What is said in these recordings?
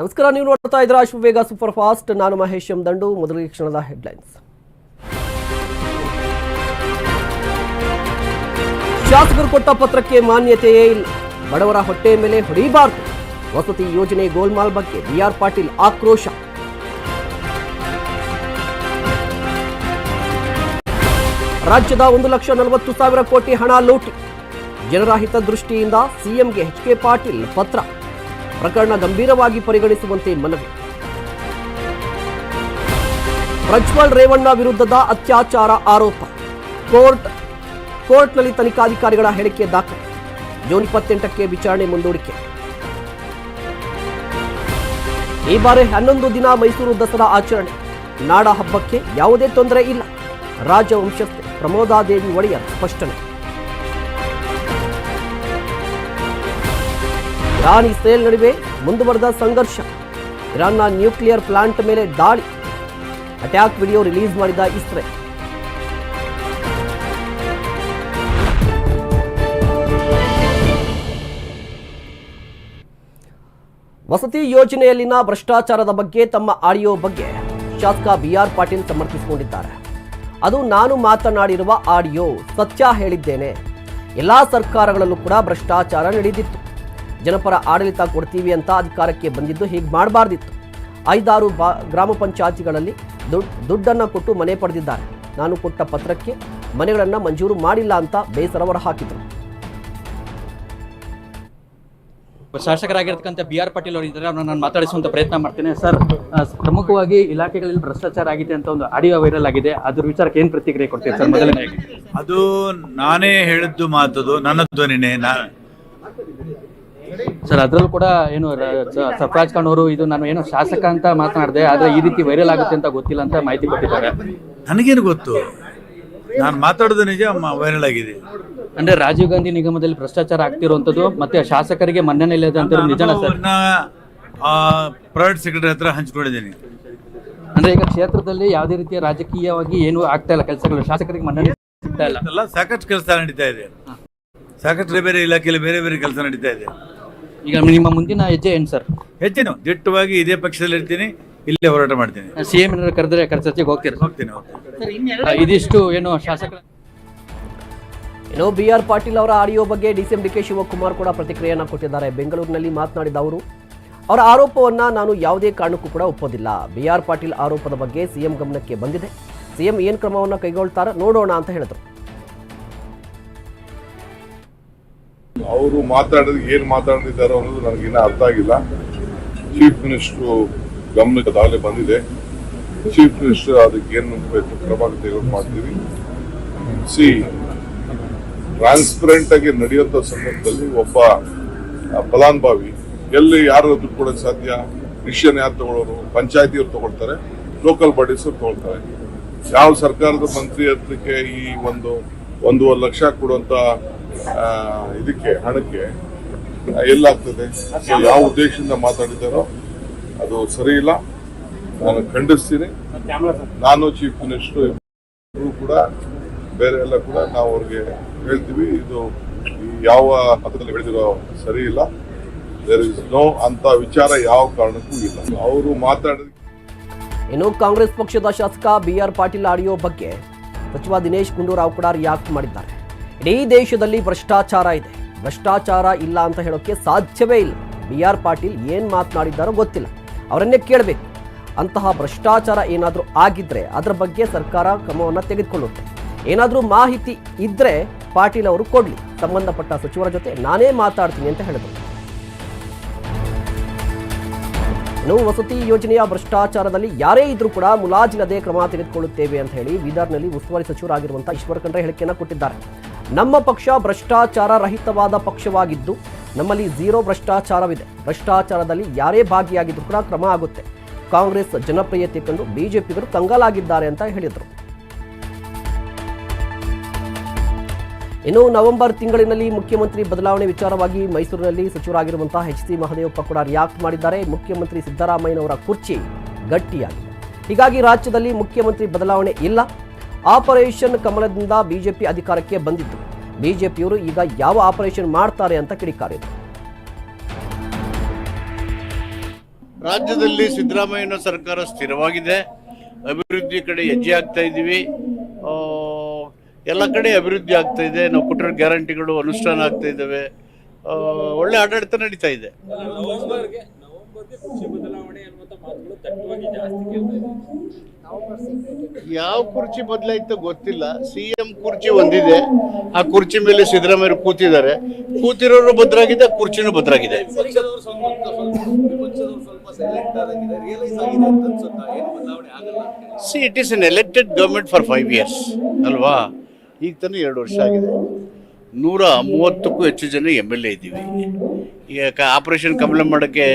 ನಮಸ್ಕಾರ, ನೀವು ನೋಡ್ತಾ ಇದ್ರ ಅಶ್ವವೇಗ ಸೂಪರ್ ಫಾಸ್ಟ್ ನಾನು ಮಹೇಶ್ ಎಂ ದಂಡು ಮೊದಲಿಗೆ ಕ್ಷಣದ ಹೆಡ್ಲೈನ್ಸ್. ಶಾಸಕರು ಕೊಟ್ಟ ಪತ್ರಕ್ಕೆ ಮಾನ್ಯತೆಯೇ ಇಲ್ಲ. ಬಡವರ ಹೊಟ್ಟೆ ಮೇಲೆ ಹೊಡೆಯಬಾರದು ವಸತಿ ಯೋಜನೆ ಗೋಲ್ಮಾಲ್ ಬಗ್ಗೆ ಬಿಆರ್ ಪಾಟೀಲ್ ಆಕ್ರೋಶ. ರಾಜ್ಯದ ಒಂದು ಲಕ್ಷ ನಲವತ್ತು ಸಾವಿರ ಕೋಟಿ ಹಣ ಲೂಟಿ. ಜನರ ಹಿತದೃಷ್ಟಿಯಿಂದ ಸಿಎಂಗೆ ಎಚ್ ಕೆ ಪಾಟೀಲ್ ಪತ್ರ. ಪ್ರಕರಣ ಗಂಭೀರವಾಗಿ ಪರಿಗಣಿಸುವಂತೆ ಮನವಿ. ಪ್ರಜ್ವಲ್ ರೇವಣ್ಣ ವಿರುದ್ಧದ ಅತ್ಯಾಚಾರ ಆರೋಪ. ಕೋರ್ಟ್, ಕೋರ್ಟ್ನಲ್ಲಿ ತನಿಖಾಧಿಕಾರಿಗಳ ಹೇಳಿಕೆ ದಾಖಲೆ. ಜೂನ್ ಇಪ್ಪತ್ತೆಂಟಕ್ಕೆ ವಿಚಾರಣೆ ಮುಂದೂಡಿಕೆ. ಈ ಬಾರಿ ಹನ್ನೊಂದು ದಿನ ಮೈಸೂರು ದಸರಾ ಆಚರಣೆ. ನಾಡ ಹಬ್ಬಕ್ಕೆ ಯಾವುದೇ ತೊಂದರೆ ಇಲ್ಲ. ರಾಜವಂಶಸ್ಥೆ ಪ್ರಮೋದಾದೇವಿ ಒಡೆಯರ್ ಸ್ಪಷ್ಟನೆ. ಇರಾನ್ ಇಸ್ರೇಲ್ ನಡುವೆ ಮುಂದುವರೆದ ಸಂಘರ್ಷ. ಇರಾನ್ನ ನ್ಯೂಕ್ಲಿಯರ್ ಪ್ಲಾಂಟ್ ಮೇಲೆ ದಾಳಿ. ಅಟ್ಯಾಕ್ ವಿಡಿಯೋ ರಿಲೀಸ್ ಮಾಡಿದ ಇಸ್ರೇಲ್. ವಸತಿ ಯೋಜನೆಯಲ್ಲಿನ ಭ್ರಷ್ಟಾಚಾರದ ಬಗ್ಗೆ ತಮ್ಮ ಆಡಿಯೋ ಬಗ್ಗೆ ಶಾಸಕ ಬಿಆರ್ ಪಾಟೀಲ್ ಸಮರ್ಥಿಸಿಕೊಂಡಿದ್ದಾರೆ. ಅದು ನಾನು ಮಾತನಾಡಿರುವ ಆಡಿಯೋ, ಸತ್ಯ ಹೇಳಿದ್ದೇನೆ. ಎಲ್ಲಾ ಸರ್ಕಾರಗಳಲ್ಲೂ ಕೂಡ ಭ್ರಷ್ಟಾಚಾರ ನಡೆದಿತ್ತು. ಜನಪರ ಆಡಳಿತ ಕೊಡ್ತೀವಿ ಅಂತ ಅಧಿಕಾರಕ್ಕೆ ಬಂದಿದ್ದು ಹೀಗೆ ಮಾಡಬಾರ್ದಿತ್ತು. ಐದಾರು ಬಾ ಗ್ರಾಮ ಪಂಚಾಯತಿಗಳಲ್ಲಿ ದುಡ್ಡು ದುಡ್ಡನ್ನು ಕೊಟ್ಟು ಮನೆ ಪಡೆದಿದ್ದಾರೆ. ನಾನು ಕೊಟ್ಟ ಪತ್ರಕ್ಕೆ ಮನೆಗಳನ್ನು ಮಂಜೂರು ಮಾಡಿಲ್ಲ ಅಂತ ಬೇಸರ ಹೊರಹಾಕಿದರು ಶಾಸಕರಾಗಿರ್ತಕ್ಕಂಥ ಬಿ ಆರ್ ಪಾಟೀಲ್ ಅವರು ಇದ್ದಾರೆ ಅವ್ರನ್ನ ನಾನು ಮಾತಾಡಿಸುವಂತ ಪ್ರಯತ್ನ ಮಾಡ್ತೇನೆ. ಸರ್ ಪ್ರಮುಖವಾಗಿ ಇಲಾಖೆಗಳಲ್ಲಿ ಭ್ರಷ್ಟಾಚಾರ ಆಗಿದೆ ಅಂತ ಒಂದು ಆಡಿಯೋ ವೈರಲ್ ಆಗಿದೆ. ಅದ್ರ ವಿಚಾರಕ್ಕೆ ಏನು ಪ್ರತಿಕ್ರಿಯೆ ಕೊಡ್ತೀವಿ ಸರ್ ಮೊದಲನೇ ಅದು ನಾನೇ ಹೇಳಿದ್ದು ಮಾತದು ನನ್ನ ಧ್ವನಿನೇ ನಾ ಸರ್ ಅದ್ರಲ್ಲೂ ಕೂಡ ಏನು ಸರ್ಫರಾಜ್ ಖಾನ್ ಅವರು ಇದು ನಾನು ಏನು ಶಾಸಕ ಅಂತ ಮಾತನಾಡಿದೆ ಆದ್ರೆ ಈ ರೀತಿ ವೈರಲ್ ಆಗುತ್ತೆ ಅಂತ ಗೊತ್ತಿಲ್ಲ ಅಂತ ಮಾಹಿತಿ ಕೊಟ್ಟಿದ್ದಾರೆ. ನನಗೇನು ಗೊತ್ತು? ನಾನು ಮಾತಾಡೋದು ನಿಜ ವೈರಲ್ ಆಗಿದೆ. ಅಂದ್ರೆ ರಾಜೀವ್ ಗಾಂಧಿ ನಿಗಮದಲ್ಲಿ ಭ್ರಷ್ಟಾಚಾರ ಆಗ್ತಿರುವಂತದ್ದು ಮತ್ತೆ ಶಾಸಕರಿಗೆ ಮನ್ನಣೆ ಇಲ್ಲದ ನಿಜನ ಸರ್ ಪ್ರೈವೇಟ್ ಸೆಕ್ರೆಟರಿ ಹತ್ರ ಹಂಚ್ಕೊಂಡಿದ್ದೀನಿ. ಅಂದ್ರೆ ಈಗ ಕ್ಷೇತ್ರದಲ್ಲಿ ಯಾವುದೇ ರೀತಿಯ ರಾಜಕೀಯವಾಗಿ ಏನು ಆಗ್ತಾ ಇಲ್ಲ ಕೆಲಸಗಳು ಶಾಸಕರಿಗೆ ಮನ್ನಣೆ ಸಿಗ್ತಾ ಇಲ್ಲ. ಎಲ್ಲ ಸಾಕಷ್ಟು ಕೆಲಸ ನಡೀತಾ ಇದೆ. ಸಾಕಷ್ಟು ಬೇರೆ ಬೇರೆ ಇಲಾಖೆಯಲ್ಲಿ ಬೇರೆ ಬೇರೆ ಕೆಲಸ ನಡೀತಾ ಇದೆ. ಈಗ ನಿಮ್ಮ ಮುಂದಿನ ಹೆಜ್ಜೆ ಏನ್ ಸರ್? ಹೆಚ್ಚಿನ ದಿಟ್ಟವಾಗಿ ಇದೇ ಪಕ್ಷದಲ್ಲಿ ಇರ್ತೀನಿ ಇಲ್ಲೇ ಹೋರಾಟ ಮಾಡ್ತೀನಿ. ಸಿಎಂ ಏನಾದ್ರು ಕರೆದ್ರೆ ಕರೆಸತ್ತಿಗೆ ಚರ್ಚೆಗೆ ಹೋಗ್ತೀರಾ? ಹೋಗ್ತೀನಿ ಹೋಗ್ತೀನಿ. ಆ, ಇದಿಷ್ಟು ಏನು ಶಾಸಕರ ಇನ್ನು ಬಿ ಆರ್ ಪಾಟೀಲ್ ಅವರ ಆಡಿಯೋ ಬಗ್ಗೆ ಡಿಸಿಎಂ ಡಿ ಕೆ ಶಿವಕುಮಾರ್ ಕೂಡ ಪ್ರತಿಕ್ರಿಯೆಯನ್ನು ಕೊಟ್ಟಿದ್ದಾರೆ. ಬೆಂಗಳೂರಿನಲ್ಲಿ ಮಾತನಾಡಿದ ಅವರು ಅವರ ಆರೋಪವನ್ನ ನಾನು ಯಾವುದೇ ಕಾರಣಕ್ಕೂ ಕೂಡ ಒಪ್ಪೋದಿಲ್ಲ. ಬಿ ಆರ್ ಪಾಟೀಲ್ ಆರೋಪದ ಬಗ್ಗೆ ಸಿಎಂ ಗಮನಕ್ಕೆ ಬಂದಿದೆ. ಸಿಎಂ ಏನು ಕ್ರಮವನ್ನು ಕೈಗೊಳ್ತಾರ ನೋಡೋಣ ಅಂತ ಹೇಳಿದ್ರು. ಅವರು ಮಾತಾಡಿದ ಏನು ಮಾತಾಡಿದ್ದಾರೋ ಅನ್ನೋದು ನನಗಿನ್ನ ಅರ್ಥ ಆಗಿಲ್ಲ. ಚೀಫ್ ಮಿನಿಸ್ಟರ್ ಗಮನಕ್ಕೆ ದಾಖಲೆ ಬಂದಿದೆ. ಚೀಫ್ ಮಿನಿಸ್ಟರ್ ಅದಕ್ಕೆ ಏನು ಕ್ರಮ ಮಾಡ್ತೀವಿ. ಸಿ ಟ್ರಾನ್ಸ್ಪರೆಂಟ್ ಆಗಿ ನಡೆಯುವಂತ ಸಂದರ್ಭದಲ್ಲಿ ಒಬ್ಬ ಫಲಾನುಭವಿ, ಎಲ್ಲಿ ಯಾರು ದುಡ್ಡು ಕೊಡೋಕೆ ಸಾಧ್ಯ? ಡಿಸಿಷನ್ ಯಾರು ತಗೊಳ್ಳೋರು ಪಂಚಾಯತಿಯವ್ರು ತಗೊಳ್ತಾರೆ. ಲೋಕಲ್ ಬಾಡೀಸ್ ತಗೊಳ್ತಾರೆ. ಯಾವ ಸರ್ಕಾರದ ಮಂತ್ರಿ ಹತ್ರಕ್ಕೆ ಈ ಒಂದು ಒಂದೂವರೆ ಲಕ್ಷ ಕೊಡುವಂತ ಇದಕ್ಕೆ, ಹಣಕ್ಕೆ ಎಲ್ಲಾಗ್ತದೆ. ಯಾವ ಉದ್ದೇಶದಿಂದ ಮಾತಾಡಿದಾರೋ ಅದು ಸರಿ ಇಲ್ಲ. ನಾನು ಖಂಡಿಸ್ತೀನಿ. ನಾನು ಚೀಫ್ ಮಿನಿಸ್ಟರ್ ಕೂಡ, ಬೇರೆ ಎಲ್ಲ ಕೂಡ ನಾವು ಅವ್ರಿಗೆ ಹೇಳ್ತೀವಿ, ಇದು ಯಾವ ಹಂತದಲ್ಲಿ ಬೆಳೆದಿರೋ ಸರಿ ಇಲ್ಲ. ದೇರ್ ಇಸ್ ನೋ ಅಂತ ವಿಚಾರ ಯಾವ ಕಾರಣಕ್ಕೂ ಇಲ್ಲ. ಅವರು ಮಾತಾಡಿದ ಇನ್ನು ಕಾಂಗ್ರೆಸ್ ಪಕ್ಷದ ಶಾಸಕ ಬಿ ಆರ್ ಪಾಟೀಲ್ ಆಡಿಯೋ ಬಗ್ಗೆ ಸಚಿವ ದಿನೇಶ್ ಗುಂಡೂರಾವ್ ಕೂಡ ರಿಯಾಕ್ಟ್ ಮಾಡಿದ್ದಾರೆ. ಇಡೀ ದೇಶದಲ್ಲಿ ಭ್ರಷ್ಟಾಚಾರ ಇದೆ. ಭ್ರಷ್ಟಾಚಾರ ಇಲ್ಲ ಅಂತ ಹೇಳೋಕೆ ಸಾಧ್ಯವೇ ಇಲ್ಲ. ಬಿ ಆರ್ ಪಾಟೀಲ್ ಏನು ಮಾತನಾಡಿದ್ದಾರೋ ಗೊತ್ತಿಲ್ಲ. ಅವರನ್ನೇ ಕೇಳಬೇಕು. ಅಂತಹ ಭ್ರಷ್ಟಾಚಾರ ಏನಾದರೂ ಆಗಿದ್ರೆ ಅದರ ಬಗ್ಗೆ ಸರ್ಕಾರ ಕ್ರಮವನ್ನು ತೆಗೆದುಕೊಳ್ಳುತ್ತೆ. ಏನಾದರೂ ಮಾಹಿತಿ ಇದ್ದರೆ ಪಾಟೀಲ್ ಅವರು ಕೊಡ್ಲಿ. ಸಂಬಂಧಪಟ್ಟ ಸಚಿವರ ಜೊತೆ ನಾನೇ ಮಾತಾಡ್ತೀನಿ ಅಂತ ಹೇಳಿದರು. ಇನ್ನು ವಸತಿ ಯೋಜನೆಯ ಭ್ರಷ್ಟಾಚಾರದಲ್ಲಿ ಯಾರೇ ಇದ್ರೂ ಕೂಡ ಮುಲಾಜಿಲ್ಲದೆ ಕ್ರಮ ತೆಗೆದುಕೊಳ್ಳುತ್ತೇವೆ ಅಂತ ಹೇಳಿ ಬೀದರ್ನಲ್ಲಿ ಉಸ್ತುವಾರಿ ಸಚಿವರಾಗಿರುವಂತಹ ಈಶ್ವರ ಖಂಡ್ರೆ ಹೇಳಿಕೆಯನ್ನು ಕೊಟ್ಟಿದ್ದಾರೆ. ನಮ್ಮ ಪಕ್ಷ ಭ್ರಷ್ಟಾಚಾರ ರಹಿತವಾದ ಪಕ್ಷವಾಗಿದ್ದು, ನಮ್ಮಲ್ಲಿ ಝೀರೋ ಭ್ರಷ್ಟಾಚಾರವಿದೆ. ಭ್ರಷ್ಟಾಚಾರದಲ್ಲಿ ಯಾರೇ ಭಾಗಿಯಾಗಿದ್ರು ಕೂಡ ಕ್ರಮ ಆಗುತ್ತೆ. ಕಾಂಗ್ರೆಸ್ ಜನಪ್ರಿಯತೆ ಕಂಡು ಬಿಜೆಪಿಗರು ಕಂಗಾಲಾಗಿದ್ದಾರೆ ಅಂತ ಹೇಳಿದರು. ಇನ್ನು ನವೆಂಬರ್ ತಿಂಗಳಿನಲ್ಲಿ ಮುಖ್ಯಮಂತ್ರಿ ಬದಲಾವಣೆ ವಿಚಾರವಾಗಿ ಮೈಸೂರಿನಲ್ಲಿ ಸಚಿವರಾಗಿರುವಂತಹ ಎಚ್ ಸಿ ಮಹದೇವಪ್ಪ ಕೂಡ ರಿಯಾಕ್ಟ್ ಮಾಡಿದ್ದಾರೆ. ಮುಖ್ಯಮಂತ್ರಿ ಸಿದ್ದರಾಮಯ್ಯನವರ ಕುರ್ಚಿ ಗಟ್ಟಿಯಾಗಿದೆ. ಹೀಗಾಗಿ ರಾಜ್ಯದಲ್ಲಿ ಮುಖ್ಯಮಂತ್ರಿ ಬದಲಾವಣೆ ಇಲ್ಲ. ಆಪರೇಷನ್ ಕಮಲದಿಂದ ಬಿಜೆಪಿ ಅಧಿಕಾರಕ್ಕೆ ಬಂದಿತ್ತು ಬಿಜೆಪಿಯವರು ಈಗ ಯಾವ ಆಪರೇಷನ್ ಮಾಡ್ತಾರೆ ಅಂತ ಕಿಡಿಕಾರಿದರು ರಾಜ್ಯದಲ್ಲಿ ಸಿದ್ದರಾಮಯ್ಯನ ಸರ್ಕಾರ ಸ್ಥಿರವಾಗಿದೆ. ಅಭಿವೃದ್ಧಿ ಕಡೆ ಹೆಜ್ಜೆ ಆಗ್ತಾ ಇದ್ದೀವಿ. ಎಲ್ಲ ಕಡೆ ಅಭಿವೃದ್ಧಿ ಆಗ್ತಾ ಇದೆ. ನಾವು ಕೊಟ್ಟಿರೋ ಗ್ಯಾರಂಟಿಗಳು ಅನುಷ್ಠಾನ ಆಗ್ತಾ ಇದ್ದಾವೆ. ಒಳ್ಳೆ ಆಡಳಿತ ನಡೀತಾ ಇದೆ. ಯಾವ ಕುರ್ಚಿ ಬದಲಾಯ್ತು ಗೊತ್ತಿಲ್ಲ. ಸಿ ಎಂ ಕುರ್ಚಿ ಒಂದಿದೆ. ಆ ಕುರ್ಚಿ ಮೇಲೆ ಸಿದ್ದರಾಮಯ್ಯ ಕೂತಿದ್ದಾರೆ. ಕೂತಿರೋರು ಭದ್ರಾಗಿದೆ ಕುರ್ಚಿನೂ ಭದ್ರಾಗಿದೆ. See it is an elected government for five years ಅಲ್ವಾ? ಈಗ ತಾನೇ ಎರಡು ವರ್ಷ ಆಗಿದೆ. ನೂರ ಮೂವತ್ತಕ್ಕೂ ಹೆಚ್ಚು ಜನ ಎಂ ಎಲ್ ಎ ಇದ್ದೀವಿ. ಈಗ ಆಪರೇಷನ್ ಕಂಪ್ಲೇಂಟ್ ಮಾಡೋಕ್ಕೆ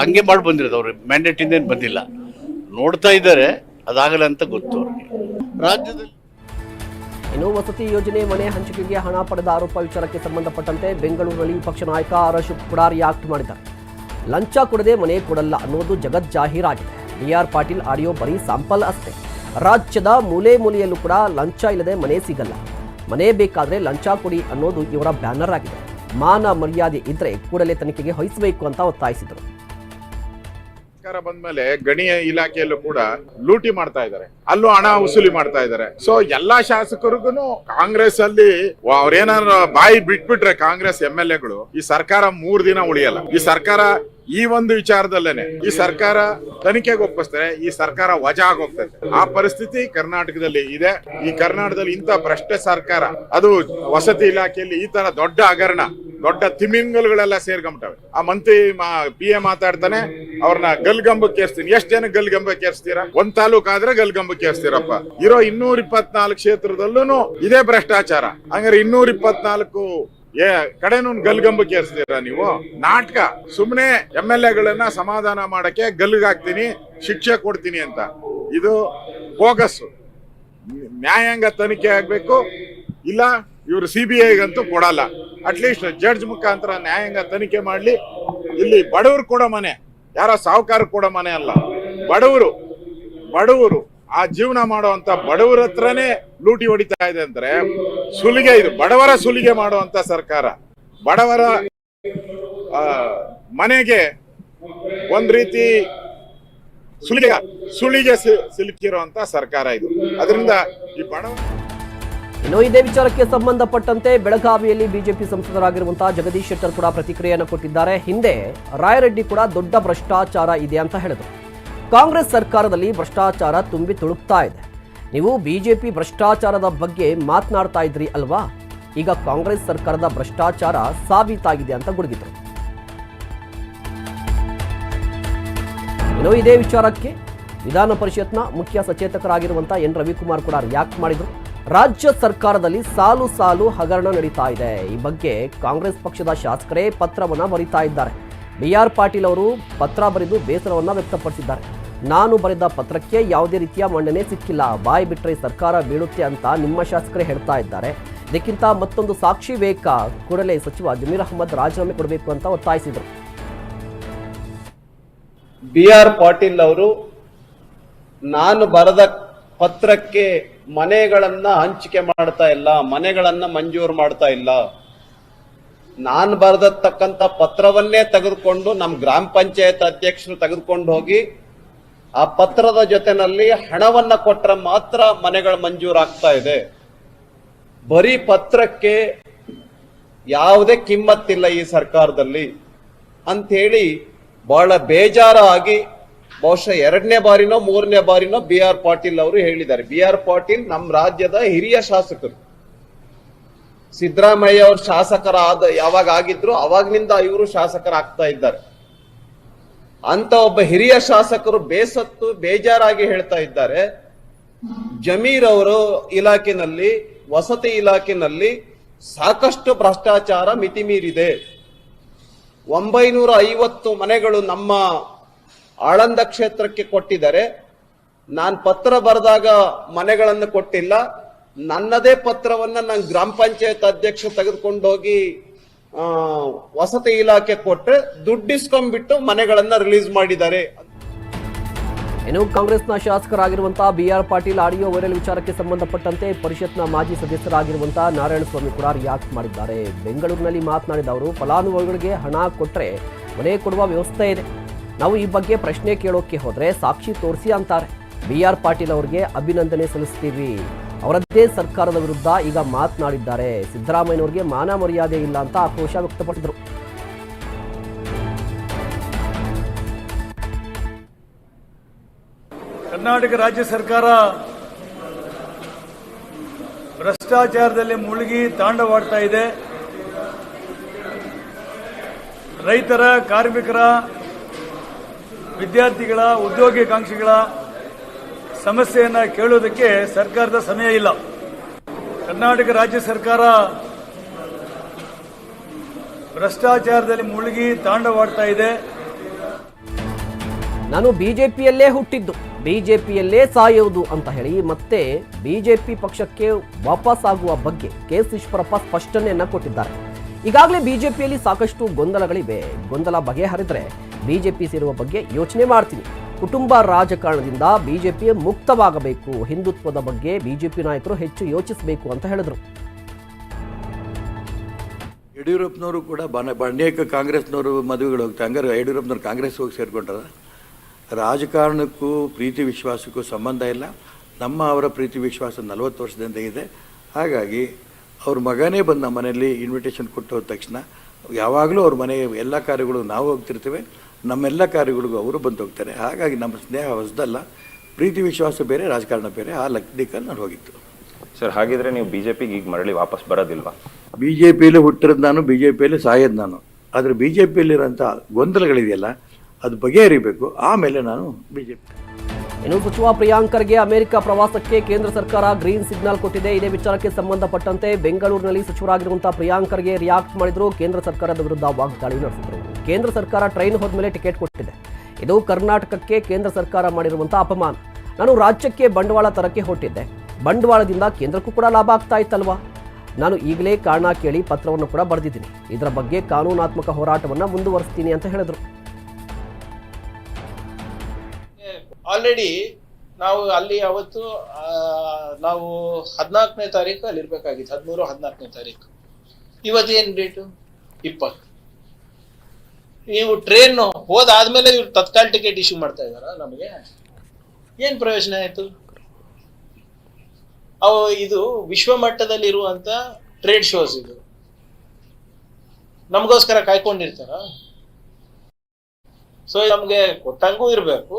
ಹಂಗೆ ಮಾಡಿ ಬಂದಿರೋದು ಅವ್ರು. ಮ್ಯಾಂಡೇಟಿಂದ ಏನು ಬಂದಿಲ್ಲ. ನೋಡ್ತಾ ಇದ್ದಾರೆ ಅದಾಗಲ್ಲ ಅಂತ ಗೊತ್ತು ಅವ್ರಿಗೆ. ರಾಜ್ಯದಲ್ಲಿ ಇನ್ನು ವಸತಿ ಯೋಜನೆ ಮನೆ ಹಂಚಿಕೆಗೆ ಹಣ ಪಡೆದ ಆರೋಪ ವಿಚಾರಕ್ಕೆ ಸಂಬಂಧಪಟ್ಟಂತೆ ಬೆಂಗಳೂರಿನಲ್ಲಿ ವಿಪಕ್ಷ ನಾಯಕ ಆರ್ ಪುಡಾರಿ ಆಕ್ಟ್ ರಿಯಾಕ್ಟ್ ಮಾಡಿದ್ದಾರೆ. ಲಂಚ ಕೊಡದೆ ಮನೆ ಕೊಡಲ್ಲ ಅನ್ನೋದು ಜಗತ್ ಜಾಹೀರಾಗಿದೆ. ಬಿ ಆರ್ ಪಾಟೀಲ್ ಆಡಿಯೋ ಬರೀ ಸಾಂಪಲ್ ಅಷ್ಟೇ. ರಾಜ್ಯದ ಮೂಲೆ ಮೂಲೆಯಲ್ಲೂ ಕೂಡ ಲಂಚ ಇಲ್ಲದೆ ಮನೆ ಸಿಗಲ್ಲ. ಮನೆ ಬೇಕಾದರೆ ಲಂಚ ಕೊಡಿ ಅನ್ನೋದು ಇವರ ಬ್ಯಾನರ್ ಆಗಿದೆ. ಮಾನ ಮರ್ಯಾದೆ ಇದ್ರೆ ಕೂಡಲೇ ತನಿಖೆಗೆ ವಹಿಸಬೇಕು ಅಂತ ಒತ್ತಾಯಿಸಿದರು. ಸರ್ಕಾರ ಬಂದ್ಮೇಲೆ ಗಣಿ ಇಲಾಖೆಯಲ್ಲೂ ಕೂಡ ಲೂಟಿ ಮಾಡ್ತಾ ಇದ್ದಾರೆ. ಅಲ್ಲೂ ಹಣ ವಸೂಲಿ ಮಾಡ್ತಾ ಇದ್ದಾರೆ. ಸೊ ಎಲ್ಲಾ ಶಾಸಕರಿಗೂ ಕಾಂಗ್ರೆಸ್ ಅಲ್ಲಿ ಅವ್ರೇನಾದ್ರು ಬಾಯಿ ಬಿಟ್ಬಿಟ್ರೆ ಕಾಂಗ್ರೆಸ್ ಎಂ ಎಲ್ ಎಗಳು, ಈ ಸರ್ಕಾರ ಮೂರ್ ದಿನ ಉಳಿಯಲ್ಲ. ಈ ಸರ್ಕಾರ ಈ ಒಂದು ವಿಚಾರದಲ್ಲೇನೆ, ಈ ಸರ್ಕಾರ ತನಿಖೆಗೆ ಒಪ್ಪಿಸ್ತಾರೆ, ಈ ಸರ್ಕಾರ ವಜಾ ಆಗೋಗ್ತದೆ ಆ ಪರಿಸ್ಥಿತಿ ಕರ್ನಾಟಕದಲ್ಲಿ ಇದೆ. ಈ ಕರ್ನಾಟಕದಲ್ಲಿ ಇಂಥ ಭ್ರಷ್ಟ ಸರ್ಕಾರ, ಅದು ವಸತಿ ಇಲಾಖೆಯಲ್ಲಿ ಈ ತರ ದೊಡ್ಡ ಹಗರಣ ದೊಡ್ಡ ತಿಮಿಂಗಲ್ಗಳೆಲ್ಲ ಸೇರ್ಕೊಂಬಿಟ್ಟವೆ. ಆ ಮಂತ್ರಿ ಪಿ ಎ ಮಾತಾಡ್ತಾನೆ, ಅವ್ರನ್ನ ಗಲ್ಗಂಬಕ್ಕೆ ಏರ್ಸ್ತೀನಿ ಎಷ್ಟು ಜನ ಗಲ್ಗಂಬಕ್ಕೆ ಏರ್ಸ್ತೀರಾ ಒಂದ್ ತಾಲೂಕ್ ಆದ್ರೆ ಗಲ್ಗಂಬಕ್ಕೆ ಏರ್ಸ್ತೀರಪ್ಪ ಇರೋ ಇನ್ನೂರ ಇಪ್ಪತ್ನಾಲ್ಕು ಕ್ಷೇತ್ರದಲ್ಲೂ ಇದೇ ಭ್ರಷ್ಟಾಚಾರ. ಹಂಗಾರೆ ಇನ್ನೂರ ಇಪ್ಪತ್ನಾಲ್ಕು ಏ, ಕಡೆನೂ ಗಲ್ಗಂಬಕ್ಕೆ ಏರ್ಸ್ತೀರಾ ನೀವು? ನಾಟಕ. ಸುಮ್ಮನೆ ಎಂ ಎಲ್ ಎಗಳನ್ನ ಸಮಾಧಾನ ಮಾಡಕ್ಕೆ ಗಲ್ಗಾಕ್ತೀನಿ, ಶಿಕ್ಷೆ ಕೊಡ್ತೀನಿ ಅಂತ. ಇದು ಬೋಗಸ್ ನ್ಯಾಯಾಂಗ ತನಿಖೆ ಆಗ್ಬೇಕು. ಇಲ್ಲ, ಇವರು ಸಿ ಬಿ ಐಗಂತೂ ಕೊಡಲ್ಲ. ಅಟ್ಲೀಸ್ಟ್ ಜಡ್ಜ್ ಮುಖಾಂತರ ನ್ಯಾಯಾಂಗ ತನಿಖೆ ಮಾಡಲಿ. ಇಲ್ಲಿ ಬಡವರು ಕೂಡ ಮನೆ. ಯಾರೋ ಸಾಹುಕಾರ ಕೂಡ ಮನೆ ಅಲ್ಲ. ಬಡವರು ಬಡವರು, ಆ ಜೀವನ ಮಾಡುವಂತ ಬಡವರ ಹತ್ರನೇ ಲೂಟಿ ಹೊಡಿತಾ ಇದೆ ಅಂದ್ರೆ ಸುಲಿಗೆ ಇದು, ಬಡವರ ಸುಲಿಗೆ ಮಾಡುವಂತ ಸರ್ಕಾರ. ಬಡವರ ಮನೆಗೆ ಒಂದ್ ರೀತಿ ಸುಲಿಗೆ ಸುಳಿಗೆ ಸಿಲುಕಿರುವಂತ ಸರ್ಕಾರ ಇದು. ಅದರಿಂದ ಈ ಬಡವ ಇನ್ನು ಇದೇ ವಿಚಾರಕ್ಕೆ ಸಂಬಂಧಪಟ್ಟಂತೆ ಬೆಳಗಾವಿಯಲ್ಲಿ ಬಿಜೆಪಿ ಸಂಸದರಾಗಿರುವಂತಹ ಜಗದೀಶ್ ಶೆಟ್ಟರ್ ಕೂಡ ಪ್ರತಿಕ್ರಿಯೆಯನ್ನು ಕೊಟ್ಟಿದ್ದಾರೆ. ಹಿಂದೆ ರಾಯರೆಡ್ಡಿ ಕೂಡ ದೊಡ್ಡ ಭ್ರಷ್ಟಾಚಾರ ಇದೆ ಅಂತ ಹೇಳಿದರು. ಕಾಂಗ್ರೆಸ್ ಸರ್ಕಾರದಲ್ಲಿ ಭ್ರಷ್ಟಾಚಾರ ತುಂಬಿ ತುಳುಕ್ತಾ ಇದೆ. ನೀವು ಬಿಜೆಪಿ ಭ್ರಷ್ಟಾಚಾರದ ಬಗ್ಗೆ ಮಾತನಾಡ್ತಾ ಇದ್ರಿ ಅಲ್ವಾ? ಈಗ ಕಾಂಗ್ರೆಸ್ ಸರ್ಕಾರದ ಭ್ರಷ್ಟಾಚಾರ ಸಾಬೀತಾಗಿದೆ ಅಂತ ಗುಡುಗಿದರು. ಇನ್ನು ಇದೇ ವಿಚಾರಕ್ಕೆ ವಿಧಾನ ಪರಿಷತ್ನ ಮುಖ್ಯ ಸಚೇತಕರಾಗಿರುವಂತಹ ಎನ್ ರವಿಕುಮಾರ್ ಕೂಡ ರಿಯಾಕ್ಟ್ ಮಾಡಿದ್ರು. ರಾಜ್ಯ ಸರ್ಕಾರದಲ್ಲಿ ಸಾಲು ಸಾಲು ಹಗರಣ ನಡೀತಾ ಇದೆ. ಈ ಬಗ್ಗೆ ಕಾಂಗ್ರೆಸ್ ಪಕ್ಷದ ಶಾಸಕರೇ ಪತ್ರವನ್ನು ಬರೀತಾ ಇದ್ದಾರೆ. ಬಿ ಆರ್ ಪಾಟೀಲ್ ಅವರು ಪತ್ರ ಬರೆದು ಬೇಸರವನ್ನು ವ್ಯಕ್ತಪಡಿಸಿದ್ದಾರೆ. ನಾನು ಬರೆದ ಪತ್ರಕ್ಕೆ ಯಾವುದೇ ರೀತಿಯ ಮನ್ನಣೆ ಸಿಕ್ಕಿಲ್ಲ. ಬಾಯಿ ಬಿಟ್ಟರೆ ಸರ್ಕಾರ ಬೀಳುತ್ತೆ ಅಂತ ನಿಮ್ಮ ಶಾಸಕರೇ ಹೇಳ್ತಾ ಇದ್ದಾರೆ. ಇದಕ್ಕಿಂತ ಮತ್ತೊಂದು ಸಾಕ್ಷಿ ಬೇಕಾ? ಕೂಡಲೇ ಸಚಿವ ಜಮೀರ್ ಅಹಮದ್ ರಾಜೀನಾಮೆ ಕೊಡಬೇಕು ಅಂತ ಒತ್ತಾಯಿಸಿದರು. ಬಿ ಆರ್ ಪಾಟೀಲ್ ಅವರು ನಾನು ಬರೆದ ಪತ್ರಕ್ಕೆ ಮನೆಗಳನ್ನ ಹಂಚಿಕೆ ಮಾಡ್ತಾ ಇಲ್ಲ, ಮನೆಗಳನ್ನ ಮಂಜೂರು ಮಾಡ್ತಾ ಇಲ್ಲ. ನಾನು ಬರೆದತಕ್ಕಂಥ ಪತ್ರವನ್ನೇ ತೆಗೆದುಕೊಂಡು ನಮ್ಮ ಗ್ರಾಮ ಪಂಚಾಯತ್ ಅಧ್ಯಕ್ಷರು ತೆಗೆದುಕೊಂಡು ಹೋಗಿ, ಆ ಪತ್ರದ ಜೊತೆನಲ್ಲಿ ಹಣವನ್ನ ಕೊಟ್ರೆ ಮಾತ್ರ ಮನೆಗಳು ಮಂಜೂರಾಗ್ತಾ ಇದೆ. ಬರೀ ಪತ್ರಕ್ಕೆ ಯಾವುದೇ ಕಿಮ್ಮತ್ತಿಲ್ಲ ಈ ಸರ್ಕಾರದಲ್ಲಿ. ಅಂಥೇಳಿ ಬಹಳ ಬೇಜಾರಾಗಿ ಬಹುಶಃ ಎರಡನೇ ಬಾರಿನೋ ಮೂರನೇ ಬಾರಿನೋ ಬಿ ಆರ್ ಪಾಟೀಲ್ ಅವರು ಹೇಳಿದ್ದಾರೆ. ಬಿ ಆರ್ ಪಾಟೀಲ್ ನಮ್ಮ ರಾಜ್ಯದ ಹಿರಿಯ ಶಾಸಕರು. ಸಿದ್ದರಾಮಯ್ಯ ಅವರು ಶಾಸಕರಾದ ಯಾವಾಗ ಆಗಿದ್ರು ಅವಾಗ್ನಿಂದ ಇವರು ಶಾಸಕರಾಗ್ತಾ ಇದ್ದಾರೆ. ಅಂತ ಒಬ್ಬ ಹಿರಿಯ ಶಾಸಕರು ಬೇಸತ್ತು, ಬೇಜಾರಾಗಿ ಹೇಳ್ತಾ ಇದ್ದಾರೆ. ಜಮೀರ್ ಅವರು ಇಲಾಖೆನಲ್ಲಿ, ವಸತಿ ಇಲಾಖೆನಲ್ಲಿ ಸಾಕಷ್ಟು ಭ್ರಷ್ಟಾಚಾರ ಮಿತಿ ಮೀರಿದೆ ಒಂಬೈನೂರ ಐವತ್ತು ಮನೆಗಳು ನಮ್ಮ ಆಳಂದ ಕ್ಷೇತ್ರಕ್ಕೆ ಕೊಟ್ಟಿದ್ದಾರೆ. ನಾನು ಪತ್ರ ಬರೆದಾಗ ಮನೆಗಳನ್ನು ಕೊಟ್ಟಿಲ್ಲ. ನನ್ನದೇ ಪತ್ರವನ್ನ ನಾನು ಗ್ರಾಮ ಪಂಚಾಯತ್ ಅಧ್ಯಕ್ಷ ತೆಗೆದುಕೊಂಡೋಗಿ ವಸತಿ ಇಲಾಖೆ ಕೊಟ್ಟರೆ ದುಡ್ಡಿಸ್ಕೊಂಡ್ಬಿಟ್ಟು ಮನೆಗಳನ್ನ ರಿಲೀಸ್ ಮಾಡಿದ್ದಾರೆ. ಇನ್ನು ಕಾಂಗ್ರೆಸ್ನ ಶಾಸಕರಾಗಿರುವಂತಹ B R Patil audio viral ವಿಚಾರಕ್ಕೆ ಸಂಬಂಧಪಟ್ಟಂತೆ ಪರಿಷತ್ನ ಮಾಜಿ ಸದಸ್ಯರಾಗಿರುವಂತಹ ನಾರಾಯಣಸ್ವಾಮಿ ಕೂಡ ರಿಯಾಕ್ಟ್ ಮಾಡಿದ್ದಾರೆ. ಬೆಂಗಳೂರಿನಲ್ಲಿ ಮಾತನಾಡಿದ ಅವರು, ಫಲಾನುಭವಿಗಳಿಗೆ ಹಣ ಕೊಟ್ಟರೆ ಮನೆ ಕೊಡುವ ವ್ಯವಸ್ಥೆ ಇದೆ. ನಾವು ಈ ಬಗ್ಗೆ ಪ್ರಶ್ನೆ ಕೇಳೋಕೆ ಹೋದ್ರೆ ಸಾಕ್ಷಿ ತೋರಿಸಿ ಅಂತಾರೆ. ಬಿ ಆರ್ ಪಾಟೀಲ್ ಅವರಿಗೆ ಅಭಿನಂದನೆ ಸಲ್ಲಿಸ್ತೀವಿ. ಅವರದ್ದೇ ಸರ್ಕಾರದ ವಿರುದ್ಧ ಈಗ ಮಾತನಾಡಿದ್ದಾರೆ. ಸಿದ್ದರಾಮಯ್ಯನವರಿಗೆ ಮಾನ ಮರ್ಯಾದೆ ಇಲ್ಲ ಅಂತ ಆಕ್ರೋಶ ವ್ಯಕ್ತಪಡಿಸಿದರು. ಕರ್ನಾಟಕ ರಾಜ್ಯ ಸರ್ಕಾರ ಭ್ರಷ್ಟಾಚಾರದಲ್ಲಿ ಮುಳುಗಿ ತಾಂಡವಾಡ್ತಾ ಇದೆ. ರೈತರ, ಕಾರ್ಮಿಕರ ವಿದ್ಯಾರ್ಥಿಗಳ, ಉದ್ಯೋಗಾಕಾಂಕ್ಷಿಗಳ ಸಮಸ್ಯೆಯನ್ನು ಕೇಳೋದಕ್ಕೆ ಸರ್ಕಾರದ ಸಮಯ ಇಲ್ಲ. ಕರ್ನಾಟಕ ರಾಜ್ಯ ಸರ್ಕಾರ ಭ್ರಷ್ಟಾಚಾರದಲ್ಲಿ ಮುಳುಗಿ ತಾಂಡವಾಡ್ತಾ ಇದೆ. ನಾನು ಬಿಜೆಪಿಯಲ್ಲೇ ಹುಟ್ಟಿದ್ದು, ಬಿಜೆಪಿಯಲ್ಲೇ ಸಾಯುವುದು ಅಂತ ಹೇಳಿ ಮತ್ತೆ ಬಿಜೆಪಿ ಪಕ್ಷಕ್ಕೆ ವಾಪಸ್ ಆಗುವ ಬಗ್ಗೆ ಕೆ. ಈಶ್ವರಪ್ಪ ಸ್ಪಷ್ಟನೆಯನ್ನ ಕೊಟ್ಟಿದ್ದಾರೆ. ಈಗಾಗಲೇ ಬಿಜೆಪಿಯಲ್ಲಿ ಸಾಕಷ್ಟು ಗೊಂದಲಗಳಿವೆ. ಗೊಂದಲ ಬಗೆಹರಿದ್ರೆ ಬಿಜೆಪಿ ಸೇರುವ ಬಗ್ಗೆ ಯೋಚನೆ ಮಾಡ್ತೀನಿ. ಕುಟುಂಬ ರಾಜಕಾರಣದಿಂದ ಬಿಜೆಪಿ ಮುಕ್ತವಾಗಬೇಕು. ಹಿಂದುತ್ವದ ಬಗ್ಗೆ ಬಿಜೆಪಿ ನಾಯಕರು ಹೆಚ್ಚು ಯೋಚಿಸಬೇಕು ಅಂತ ಹೇಳಿದರು. ಯಡಿಯೂರಪ್ಪನವರು ಕೂಡ ಅನೇಕ ಕಾಂಗ್ರೆಸ್ನವರು ಮದುವೆಗಳು ಹೋಗ್ತಾರೆ. ಹಂಗಾರೆ ಯಡಿಯೂರಪ್ಪನವ್ರು ಕಾಂಗ್ರೆಸ್ ಹೋಗಿ ಸೇರ್ಕೊಂಡ್ರ ರಾಜಕಾರಣಕ್ಕೂ ಪ್ರೀತಿ ವಿಶ್ವಾಸಕ್ಕೂ ಸಂಬಂಧ ಇಲ್ಲ. ನಮ್ಮ ಅವರ ಪ್ರೀತಿ ವಿಶ್ವಾಸ ನಲವತ್ತು ವರ್ಷದಿಂದ ಇದೆ. ಹಾಗಾಗಿ ಅವ್ರ ಮಗನೇ ಬಂದು ನಮ್ಮ ಮನೆಯಲ್ಲಿ ಇನ್ವಿಟೇಷನ್ ಕೊಟ್ಟು ಹೋದ ತಕ್ಷಣ ಯಾವಾಗಲೂ ಅವ್ರ ಮನೆ ಎಲ್ಲ ಕಾರ್ಯಗಳು ನಾವು ಹೋಗ್ತಿರ್ತೇವೆ ನಮ್ಮೆಲ್ಲ ಕಾರ್ಯಗಳಿಗೂ ಅವರು ಬಂದು ಹೋಗ್ತಾರೆ. ಹಾಗಾಗಿ ನಮ್ಮ ಸ್ನೇಹ ಹೊಸದಲ್ಲ ಪ್ರೀತಿ ವಿಶ್ವಾಸ ಬೇರೆ ರಾಜಕಾರಣ ಬೇರೆ ಆ ಲೆಕ್ಕದಲ್ಲಿ ನಾನು ಹೋಗಿತ್ತು ಸರ್ ಹಾಗಿದ್ರೆ ನೀವು ಬಿ ಜೆ ಪಿಗೆ ಈಗ ಮರಳಿ ವಾಪಸ್ ಬರೋದಿಲ್ವಾ? ಬಿ ಜೆ ಪಿಯಲ್ಲಿ ಹುಟ್ಟಿರೋದು ನಾನು ಬಿ ಜೆ ಪಿಯಲ್ಲಿ ಸಾಯೋದು ನಾನು. ಆದರೆ ಬಿ ಜೆ ಪಿಯಲ್ಲಿರೋಂಥ ಗೊಂದಲಗಳಿದೆಯಲ್ಲ ಅದು ಬಗೆಹರಿಬೇಕು. ಆಮೇಲೆ ನಾನು ಬಿ ಜೆ ಪಿ ಇನ್ನು ಸಚಿವ ಪ್ರಿಯಾಂಕರ್ಗೆ ಅಮೆರಿಕ ಪ್ರವಾಸಕ್ಕೆ ಕೇಂದ್ರ ಸರ್ಕಾರ ಗ್ರೀನ್ ಸಿಗ್ನಲ್ ಕೊಟ್ಟಿದೆ. ಇದೇ ವಿಚಾರಕ್ಕೆ ಸಂಬಂಧಪಟ್ಟಂತೆ ಬೆಂಗಳೂರಿನಲ್ಲಿ ಸಚಿವರಾಗಿರುವಂತಹ ಪ್ರಿಯಾಂಕರ್ಗೆ ರಿಯಾಕ್ಟ್ ಮಾಡಿದ್ರು. ಕೇಂದ್ರ ಸರ್ಕಾರದ ವಿರುದ್ಧ ವಾಗ್ದಾಳಿ ನಡೆಸಿದ್ರು. ಕೇಂದ್ರ ಸರ್ಕಾರ ಟ್ರೈನ್ ಹೋದ ಮೇಲೆ ಟಿಕೆಟ್ ಕೊಟ್ಟಿದೆ. ಇದು ಕರ್ನಾಟಕಕ್ಕೆ ಕೇಂದ್ರ ಸರ್ಕಾರ ಮಾಡಿರುವಂತಹ ಅಪಮಾನ. ನಾನು ರಾಜ್ಯಕ್ಕೆ ಬಂಡವಾಳ ತರಕ್ಕೆ ಹೊಟ್ಟಿದ್ದೆ ಬಂಡವಾಳದಿಂದ ಕೇಂದ್ರಕ್ಕೂ ಕೂಡ ಲಾಭ ಆಗ್ತಾ ಇತ್ತಲ್ವಾ? ನಾನು ಈಗಲೇ ಕಾರಣ ಕೇಳಿ ಪತ್ರವನ್ನು ಕೂಡ ಬರೆದಿದ್ದೀನಿ. ಇದರ ಬಗ್ಗೆ ಕಾನೂನಾತ್ಮಕ ಹೋರಾಟವನ್ನು ಮುಂದುವರಿಸ್ತೀನಿ ಅಂತ ಹೇಳಿದ್ರು. ಆಲ್ರೆಡಿ ನಾವು ಅಲ್ಲಿ ಅವತ್ತು ನಾವು ಹದಿನಾಲ್ಕನೇ ತಾರೀಕು ಅಲ್ಲಿ ಇರ್ಬೇಕಾಗಿತ್ತು, ಹದಿಮೂರು, ಹದಿನಾಲ್ಕನೇ ತಾರೀಕು. ಇವತ್ತು ಏನು ಡೇಟು ಇಪ್ಪತ್ತು. ನೀವು ಟ್ರೈನ್ ಹೋದಾದ್ಮೇಲೆ ಇವ್ರು ತತ್ಕಾಲ್ ಟಿಕೆಟ್ ಇಶ್ಯೂ ಮಾಡ್ತಾ ಇದಾರ ನಮಗೆ? ಏನ್ ಪ್ರಯೋಜನ ಆಯ್ತು? ಅವು ಇದು ವಿಶ್ವ ಮಟ್ಟದಲ್ಲಿ ಇರುವಂತ ಟ್ರೇಡ್ ಶೋಸ್ ಇದು. ನಮಗೋಸ್ಕರ ಕಾಯ್ಕೊಂಡಿರ್ತಾರ? ಸೊ ನಮ್ಗೆ ಕೊಟ್ಟಂಗೂ ಇರಬೇಕು.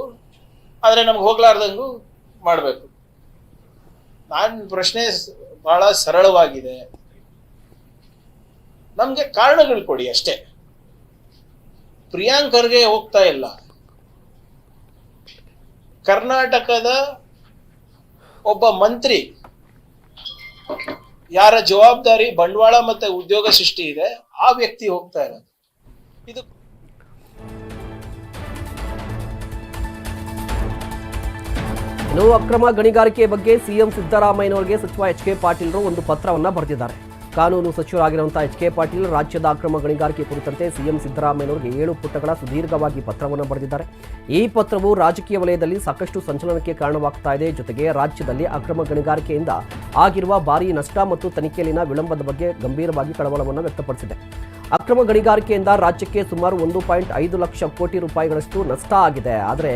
ಆದ್ರೆ ನಮ್ಗೆ ಹೋಗ್ಲಾರ್ದಂಗೂ ಮಾಡಬೇಕು. ನಾನು ಪ್ರಶ್ನೆ ಬಹಳ ಸರಳವಾಗಿದೆ. ನಮ್ಗೆ ಕಾರಣಗಳು ಕೊಡಿ ಅಷ್ಟೇ. ಪ್ರಿಯಾಂಕರ್ಗೆ ಹೋಗ್ತಾ ಇಲ್ಲ. ಕರ್ನಾಟಕದ ಒಬ್ಬ ಮಂತ್ರಿ. ಯಾರ ಜವಾಬ್ದಾರಿ ಬಂಡವಾಳ ಮತ್ತೆ ಉದ್ಯೋಗ ಸೃಷ್ಟಿ ಇದೆ, ಆ ವ್ಯಕ್ತಿ ಹೋಗ್ತಾ ಇರೋದು. ಇದು ಇನ್ನು ಅಕ್ರಮ ಗಣಿಗಾರಿಕೆ ಬಗ್ಗೆ ಸಿಎಂ ಸಿದ್ದರಾಮಯ್ಯನವರಿಗೆ ಸಚಿವ ಎಚ್ ಕೆ ಪಾಟೀಲ್ರು ಒಂದು ಪತ್ರವನ್ನ ಬರೆದಿದ್ದಾರೆ. ಕಾನೂನು ಸಚಿವರಾಗಿರುವಂತಹ ಎಚ್ ಕೆ ಪಾಟೀಲ್ ರಾಜ್ಯದ ಅಕ್ರಮ ಗಣಿಗಾರಿಕೆ ಕುರಿತಂತೆ ಸಿಎಂ ಸಿದ್ದರಾಮಯ್ಯನವರಿಗೆ ಏಳು ಪುಟಗಳ ಸುದೀರ್ಘವಾಗಿ ಪತ್ರವನ್ನು ಬರೆದಿದ್ದಾರೆ. ಈ ಪತ್ರವು ರಾಜಕೀಯ ವಲಯದಲ್ಲಿ ಸಾಕಷ್ಟು ಸಂಚಲನಕ್ಕೆ ಕಾರಣವಾಗ್ತಾ ಇದೆ. ಜೊತೆಗೆ ರಾಜ್ಯದಲ್ಲಿ ಅಕ್ರಮ ಗಣಿಗಾರಿಕೆಯಿಂದ ಆಗಿರುವ ಭಾರೀ ನಷ್ಟ ಮತ್ತು ತನಿಖೆಯಲ್ಲಿನ ವಿಳಂಬದ ಬಗ್ಗೆ ಗಂಭೀರವಾಗಿ ಕಳವಳವನ್ನು ವ್ಯಕ್ತಪಡಿಸಿದೆ. ಅಕ್ರಮ ಗಣಿಗಾರಿಕೆಯಿಂದ ರಾಜ್ಯಕ್ಕೆ ಸುಮಾರು ಒಂದು ಪಾಯಿಂಟ್ ಐದು ಲಕ್ಷ ಕೋಟಿ ರೂಪಾಯಿಗಳಷ್ಟು ನಷ್ಟ ಆಗಿದೆ. ಆದರೆ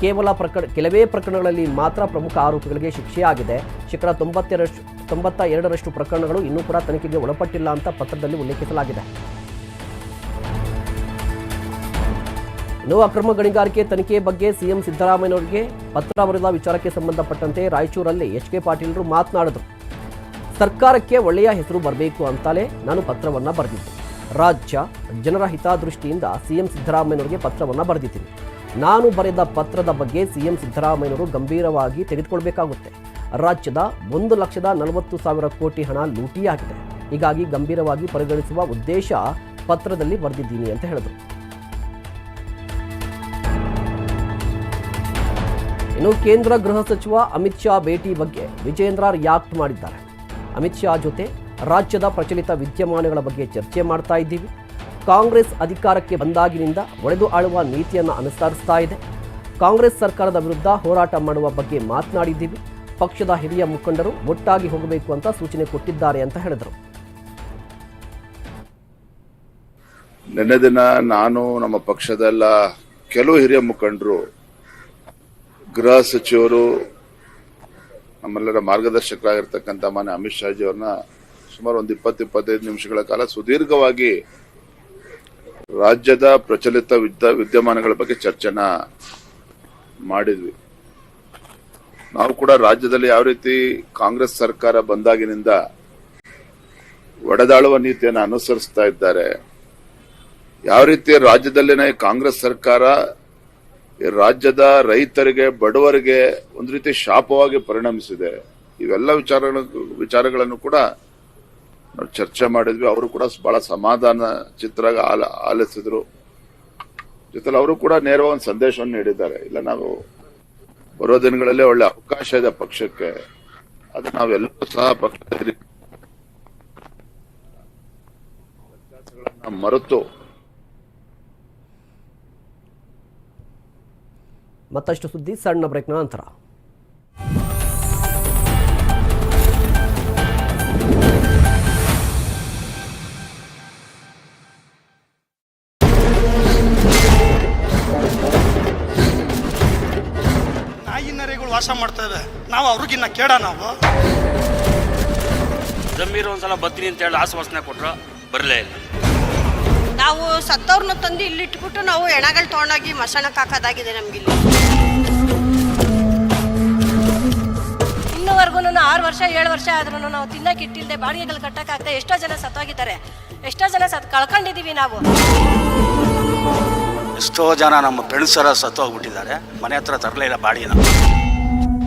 ಕೇವಲ ಪ್ರಕರಣ ಕೆಲವೇ ಪ್ರಕರಣಗಳಲ್ಲಿ ಮಾತ್ರ ಪ್ರಮುಖ ಆರೋಪಿಗಳಿಗೆ ಶಿಕ್ಷೆಯಾಗಿದೆ ಶೇಕಡ ತೊಂಬತ್ತೆರಡು ತೊಂಬತ್ತ ಎರಡರಷ್ಟು ಪ್ರಕರಣಗಳು ಇನ್ನೂ ಕೂಡ ತನಿಖೆಗೆ ಒಳಪಟ್ಟಿಲ್ಲ ಅಂತ ಪತ್ರದಲ್ಲಿ ಉಲ್ಲೇಖಿಸಲಾಗಿದೆ. ಇನ್ನು ಅಕ್ರಮ ಗಣಿಗಾರಿಕೆ ತನಿಖೆ ಬಗ್ಗೆ ಸಿಎಂ ಸಿದ್ದರಾಮಯ್ಯನವರಿಗೆ ಪತ್ರ ಬರೆದ ವಿಚಾರಕ್ಕೆ ಸಂಬಂಧಪಟ್ಟಂತೆ ರಾಯಚೂರಲ್ಲಿ ಎಚ್ ಕೆ ಪಾಟೀಲರು ಮಾತನಾಡಿದರು. ಸರ್ಕಾರಕ್ಕೆ ಒಳ್ಳೆಯ ಹೆಸರು ಬರಬೇಕು ಅಂತಲೇ ನಾನು ಪತ್ರವನ್ನು ಬರೆದಿದ್ದೆ. ರಾಜ್ಯ ಜನರ ಹಿತಾದೃಷ್ಟಿಯಿಂದ ಸಿಎಂ ಸಿದ್ದರಾಮಯ್ಯನವರಿಗೆ ಪತ್ರವನ್ನು ಬರೆದಿದ್ದೀನಿ. ನಾನು ಬರೆದ ಪತ್ರದ ಬಗ್ಗೆ ಸಿಎಂ ಸಿದ್ದರಾಮಯ್ಯನವರು ಗಂಭೀರವಾಗಿ ತೆಗೆದುಕೊಳ್ಬೇಕಾಗುತ್ತೆ. ರಾಜ್ಯದ ಒಂದು ಲಕ್ಷದ ನಲವತ್ತು ಸಾವಿರ ಕೋಟಿ ಹಣ ಲೂಟಿಯಾಗಿದೆ. ಹೀಗಾಗಿ ಗಂಭೀರವಾಗಿ ಪರಿಗಣಿಸುವ ಉದ್ದೇಶ ಪತ್ರದಲ್ಲಿ ಬರೆದಿದ್ದೀನಿ ಅಂತ ಹೇಳಿದರು. ಇನ್ನು ಕೇಂದ್ರ ಗೃಹ ಸಚಿವ ಅಮಿತ್ ಶಾ ಭೇಟಿ ಬಗ್ಗೆ ವಿಜೇಂದ್ರ ರಿಯಾಕ್ಟ್ ಮಾಡಿದ್ದಾರೆ. ಅಮಿತ್ ಶಾ ಜೊತೆ ರಾಜ್ಯದ ಪ್ರಚಲಿತ ವಿದ್ಯಮಾನಗಳ ಬಗ್ಗೆ ಚರ್ಚೆ ಮಾಡ್ತಾ ಇದ್ದೀವಿ. ಕಾಂಗ್ರೆಸ್ ಅಧಿಕಾರಕ್ಕೆ ಬಂದಾಗಿನಿಂದ ಒಡೆದು ಆಳುವ ನೀತಿಯನ್ನು ಅನುಸರಿಸ್ತಾ ಇದೆ. ಕಾಂಗ್ರೆಸ್ ಸರ್ಕಾರದ ವಿರುದ್ಧ ಹೋರಾಟ ಮಾಡುವ ಬಗ್ಗೆ ಮಾತನಾಡಿದ್ದೀವಿ. ಪಕ್ಷದ ಹಿರಿಯ ಮುಖಂಡರು ಒಟ್ಟಾಗಿ ಹೋಗಬೇಕು ಅಂತ ಸೂಚನೆ ಕೊಟ್ಟಿದ್ದಾರೆ ಅಂತ ಹೇಳಿದರು. ನಿನ್ನೆ ದಿನ ನಾನು ನಮ್ಮ ಪಕ್ಷದಲ್ಲ ಕೆಲವು ಹಿರಿಯ ಮುಖಂಡರು, ಗೃಹ ಸಚಿವರು, ನಮ್ಮೆಲ್ಲರ ಮಾರ್ಗದರ್ಶಕರಾಗಿರ್ತಕ್ಕಂಥ ಮಾನ್ಯ ಅಮಿತ್ ಶಾಜಿ ಅವ್ರನ್ನ ಸುಮಾರು ಒಂದು ಇಪ್ಪತ್ತು, ಇಪ್ಪತ್ತೈದು ನಿಮಿಷಗಳ ಕಾಲ ಸುದೀರ್ಘವಾಗಿ ರಾಜ್ಯದ ಪ್ರಚಲಿತ ವಿದ್ಯ ವಿದ್ಯಮಾನಗಳ ಬಗ್ಗೆ ಚರ್ಚೆನ ಮಾಡಿದ್ವಿ. ನಾವು ಕೂಡ ರಾಜ್ಯದಲ್ಲಿ ಯಾವ ರೀತಿ ಕಾಂಗ್ರೆಸ್ ಸರ್ಕಾರ ಬಂದಾಗಿನಿಂದ ಒಡೆದಾಳುವ ನೀತಿಯನ್ನು ಅನುಸರಿಸ್ತಾ ಇದ್ದಾರೆ, ಯಾವ ರೀತಿ ರಾಜ್ಯದಲ್ಲಿನ ಕಾಂಗ್ರೆಸ್ ಸರ್ಕಾರ ರಾಜ್ಯದ ರೈತರಿಗೆ, ಬಡವರಿಗೆ ಒಂದು ರೀತಿ ಶಾಪವಾಗಿ ಪರಿಣಮಿಸಿದೆ, ಇವೆಲ್ಲ ವಿಚಾರಗಳ, ವಿಚಾರಗಳನ್ನು ಕೂಡ ಚರ್ಚೆ ಮಾಡಿದ್ವಿ, ಅವರು ಕೂಡ ಬಹಳ ಸಮಾಧಾನ ಚಿತ್ರ ಆಲ, ಆಲಿಸಿದ್ರು. ಜೊತೆಲಿ ಅವರು ಕೂಡ ನೇರವಾಗಿ ಒಂದು ಸಂದೇಶವನ್ನು ನೀಡಿದ್ದಾರೆ. ಇಲ್ಲ, ನಾವು ಬರೋ ದಿನಗಳಲ್ಲಿ ಒಳ್ಳೆ ಅವಕಾಶ ಇದೆ ಪಕ್ಷಕ್ಕೆ. ಅದು ನಾವೆಲ್ಲರೂ ಸಹ ಪಕ್ಷದಲ್ಲಿ ಮರೆತು ಮತ್ತಷ್ಟು ಸುದ್ದಿ ಸಣ್ಣ ಬ್ರೇಕ್ನ ನಂತರ. ಕೇಳ ನಾವು. ಜಮೀರ್ ಒಂದ್ಸಲ ಬತ್ತೀನಿ ಅಂತ ಹೇಳಿ ಆಶ್ವಾಸನೆ ಕೊಟ್ರು ಬರಲೇ ಇಲ್ಲ. ನಾವು ಸತ್ತವ್ರನ್ನ ತಂದು ಇಲ್ಲಿ ಇಟ್ಬಿಟ್ಟು ನಾವು ಎಣಗಳು ತೊಗೊಂಡೋಗಿ ಮಸಣಕ್ಕೆ ಹಾಕೋದಾಗಿದೆ ನಮ್ಗಿಲ್ಲಿ ಇನ್ನೂವರೆಗೂ ಆರು ವರ್ಷ ಏಳು ವರ್ಷ ಆದ್ರೂ ನಾವು ತಿನ್ನಕ್ಕೆ ಇಟ್ಟಿಲ್ಲದೆ ಬಾಡಿಗೆಗಳು ಕಟ್ಟಕ್ಕಾಗದೆ ಎಷ್ಟೋ ಜನ ಸತ್ತೋಗಿದ್ದಾರೆ. ಎಷ್ಟೋ ಜನ ಸತ್ ಕಳ್ಕೊಂಡಿದ್ದೀವಿ ನಾವು. ಎಷ್ಟೋ ಜನ ನಮ್ಮ ಫ್ರೆಂಡ್ಸರ ಸತ್ತೋಗ್ಬಿಟ್ಟಿದ್ದಾರೆ. ಮನೆ ಹತ್ರ ತರಲೇ ಇಲ್ಲ ಬಾಡಿನ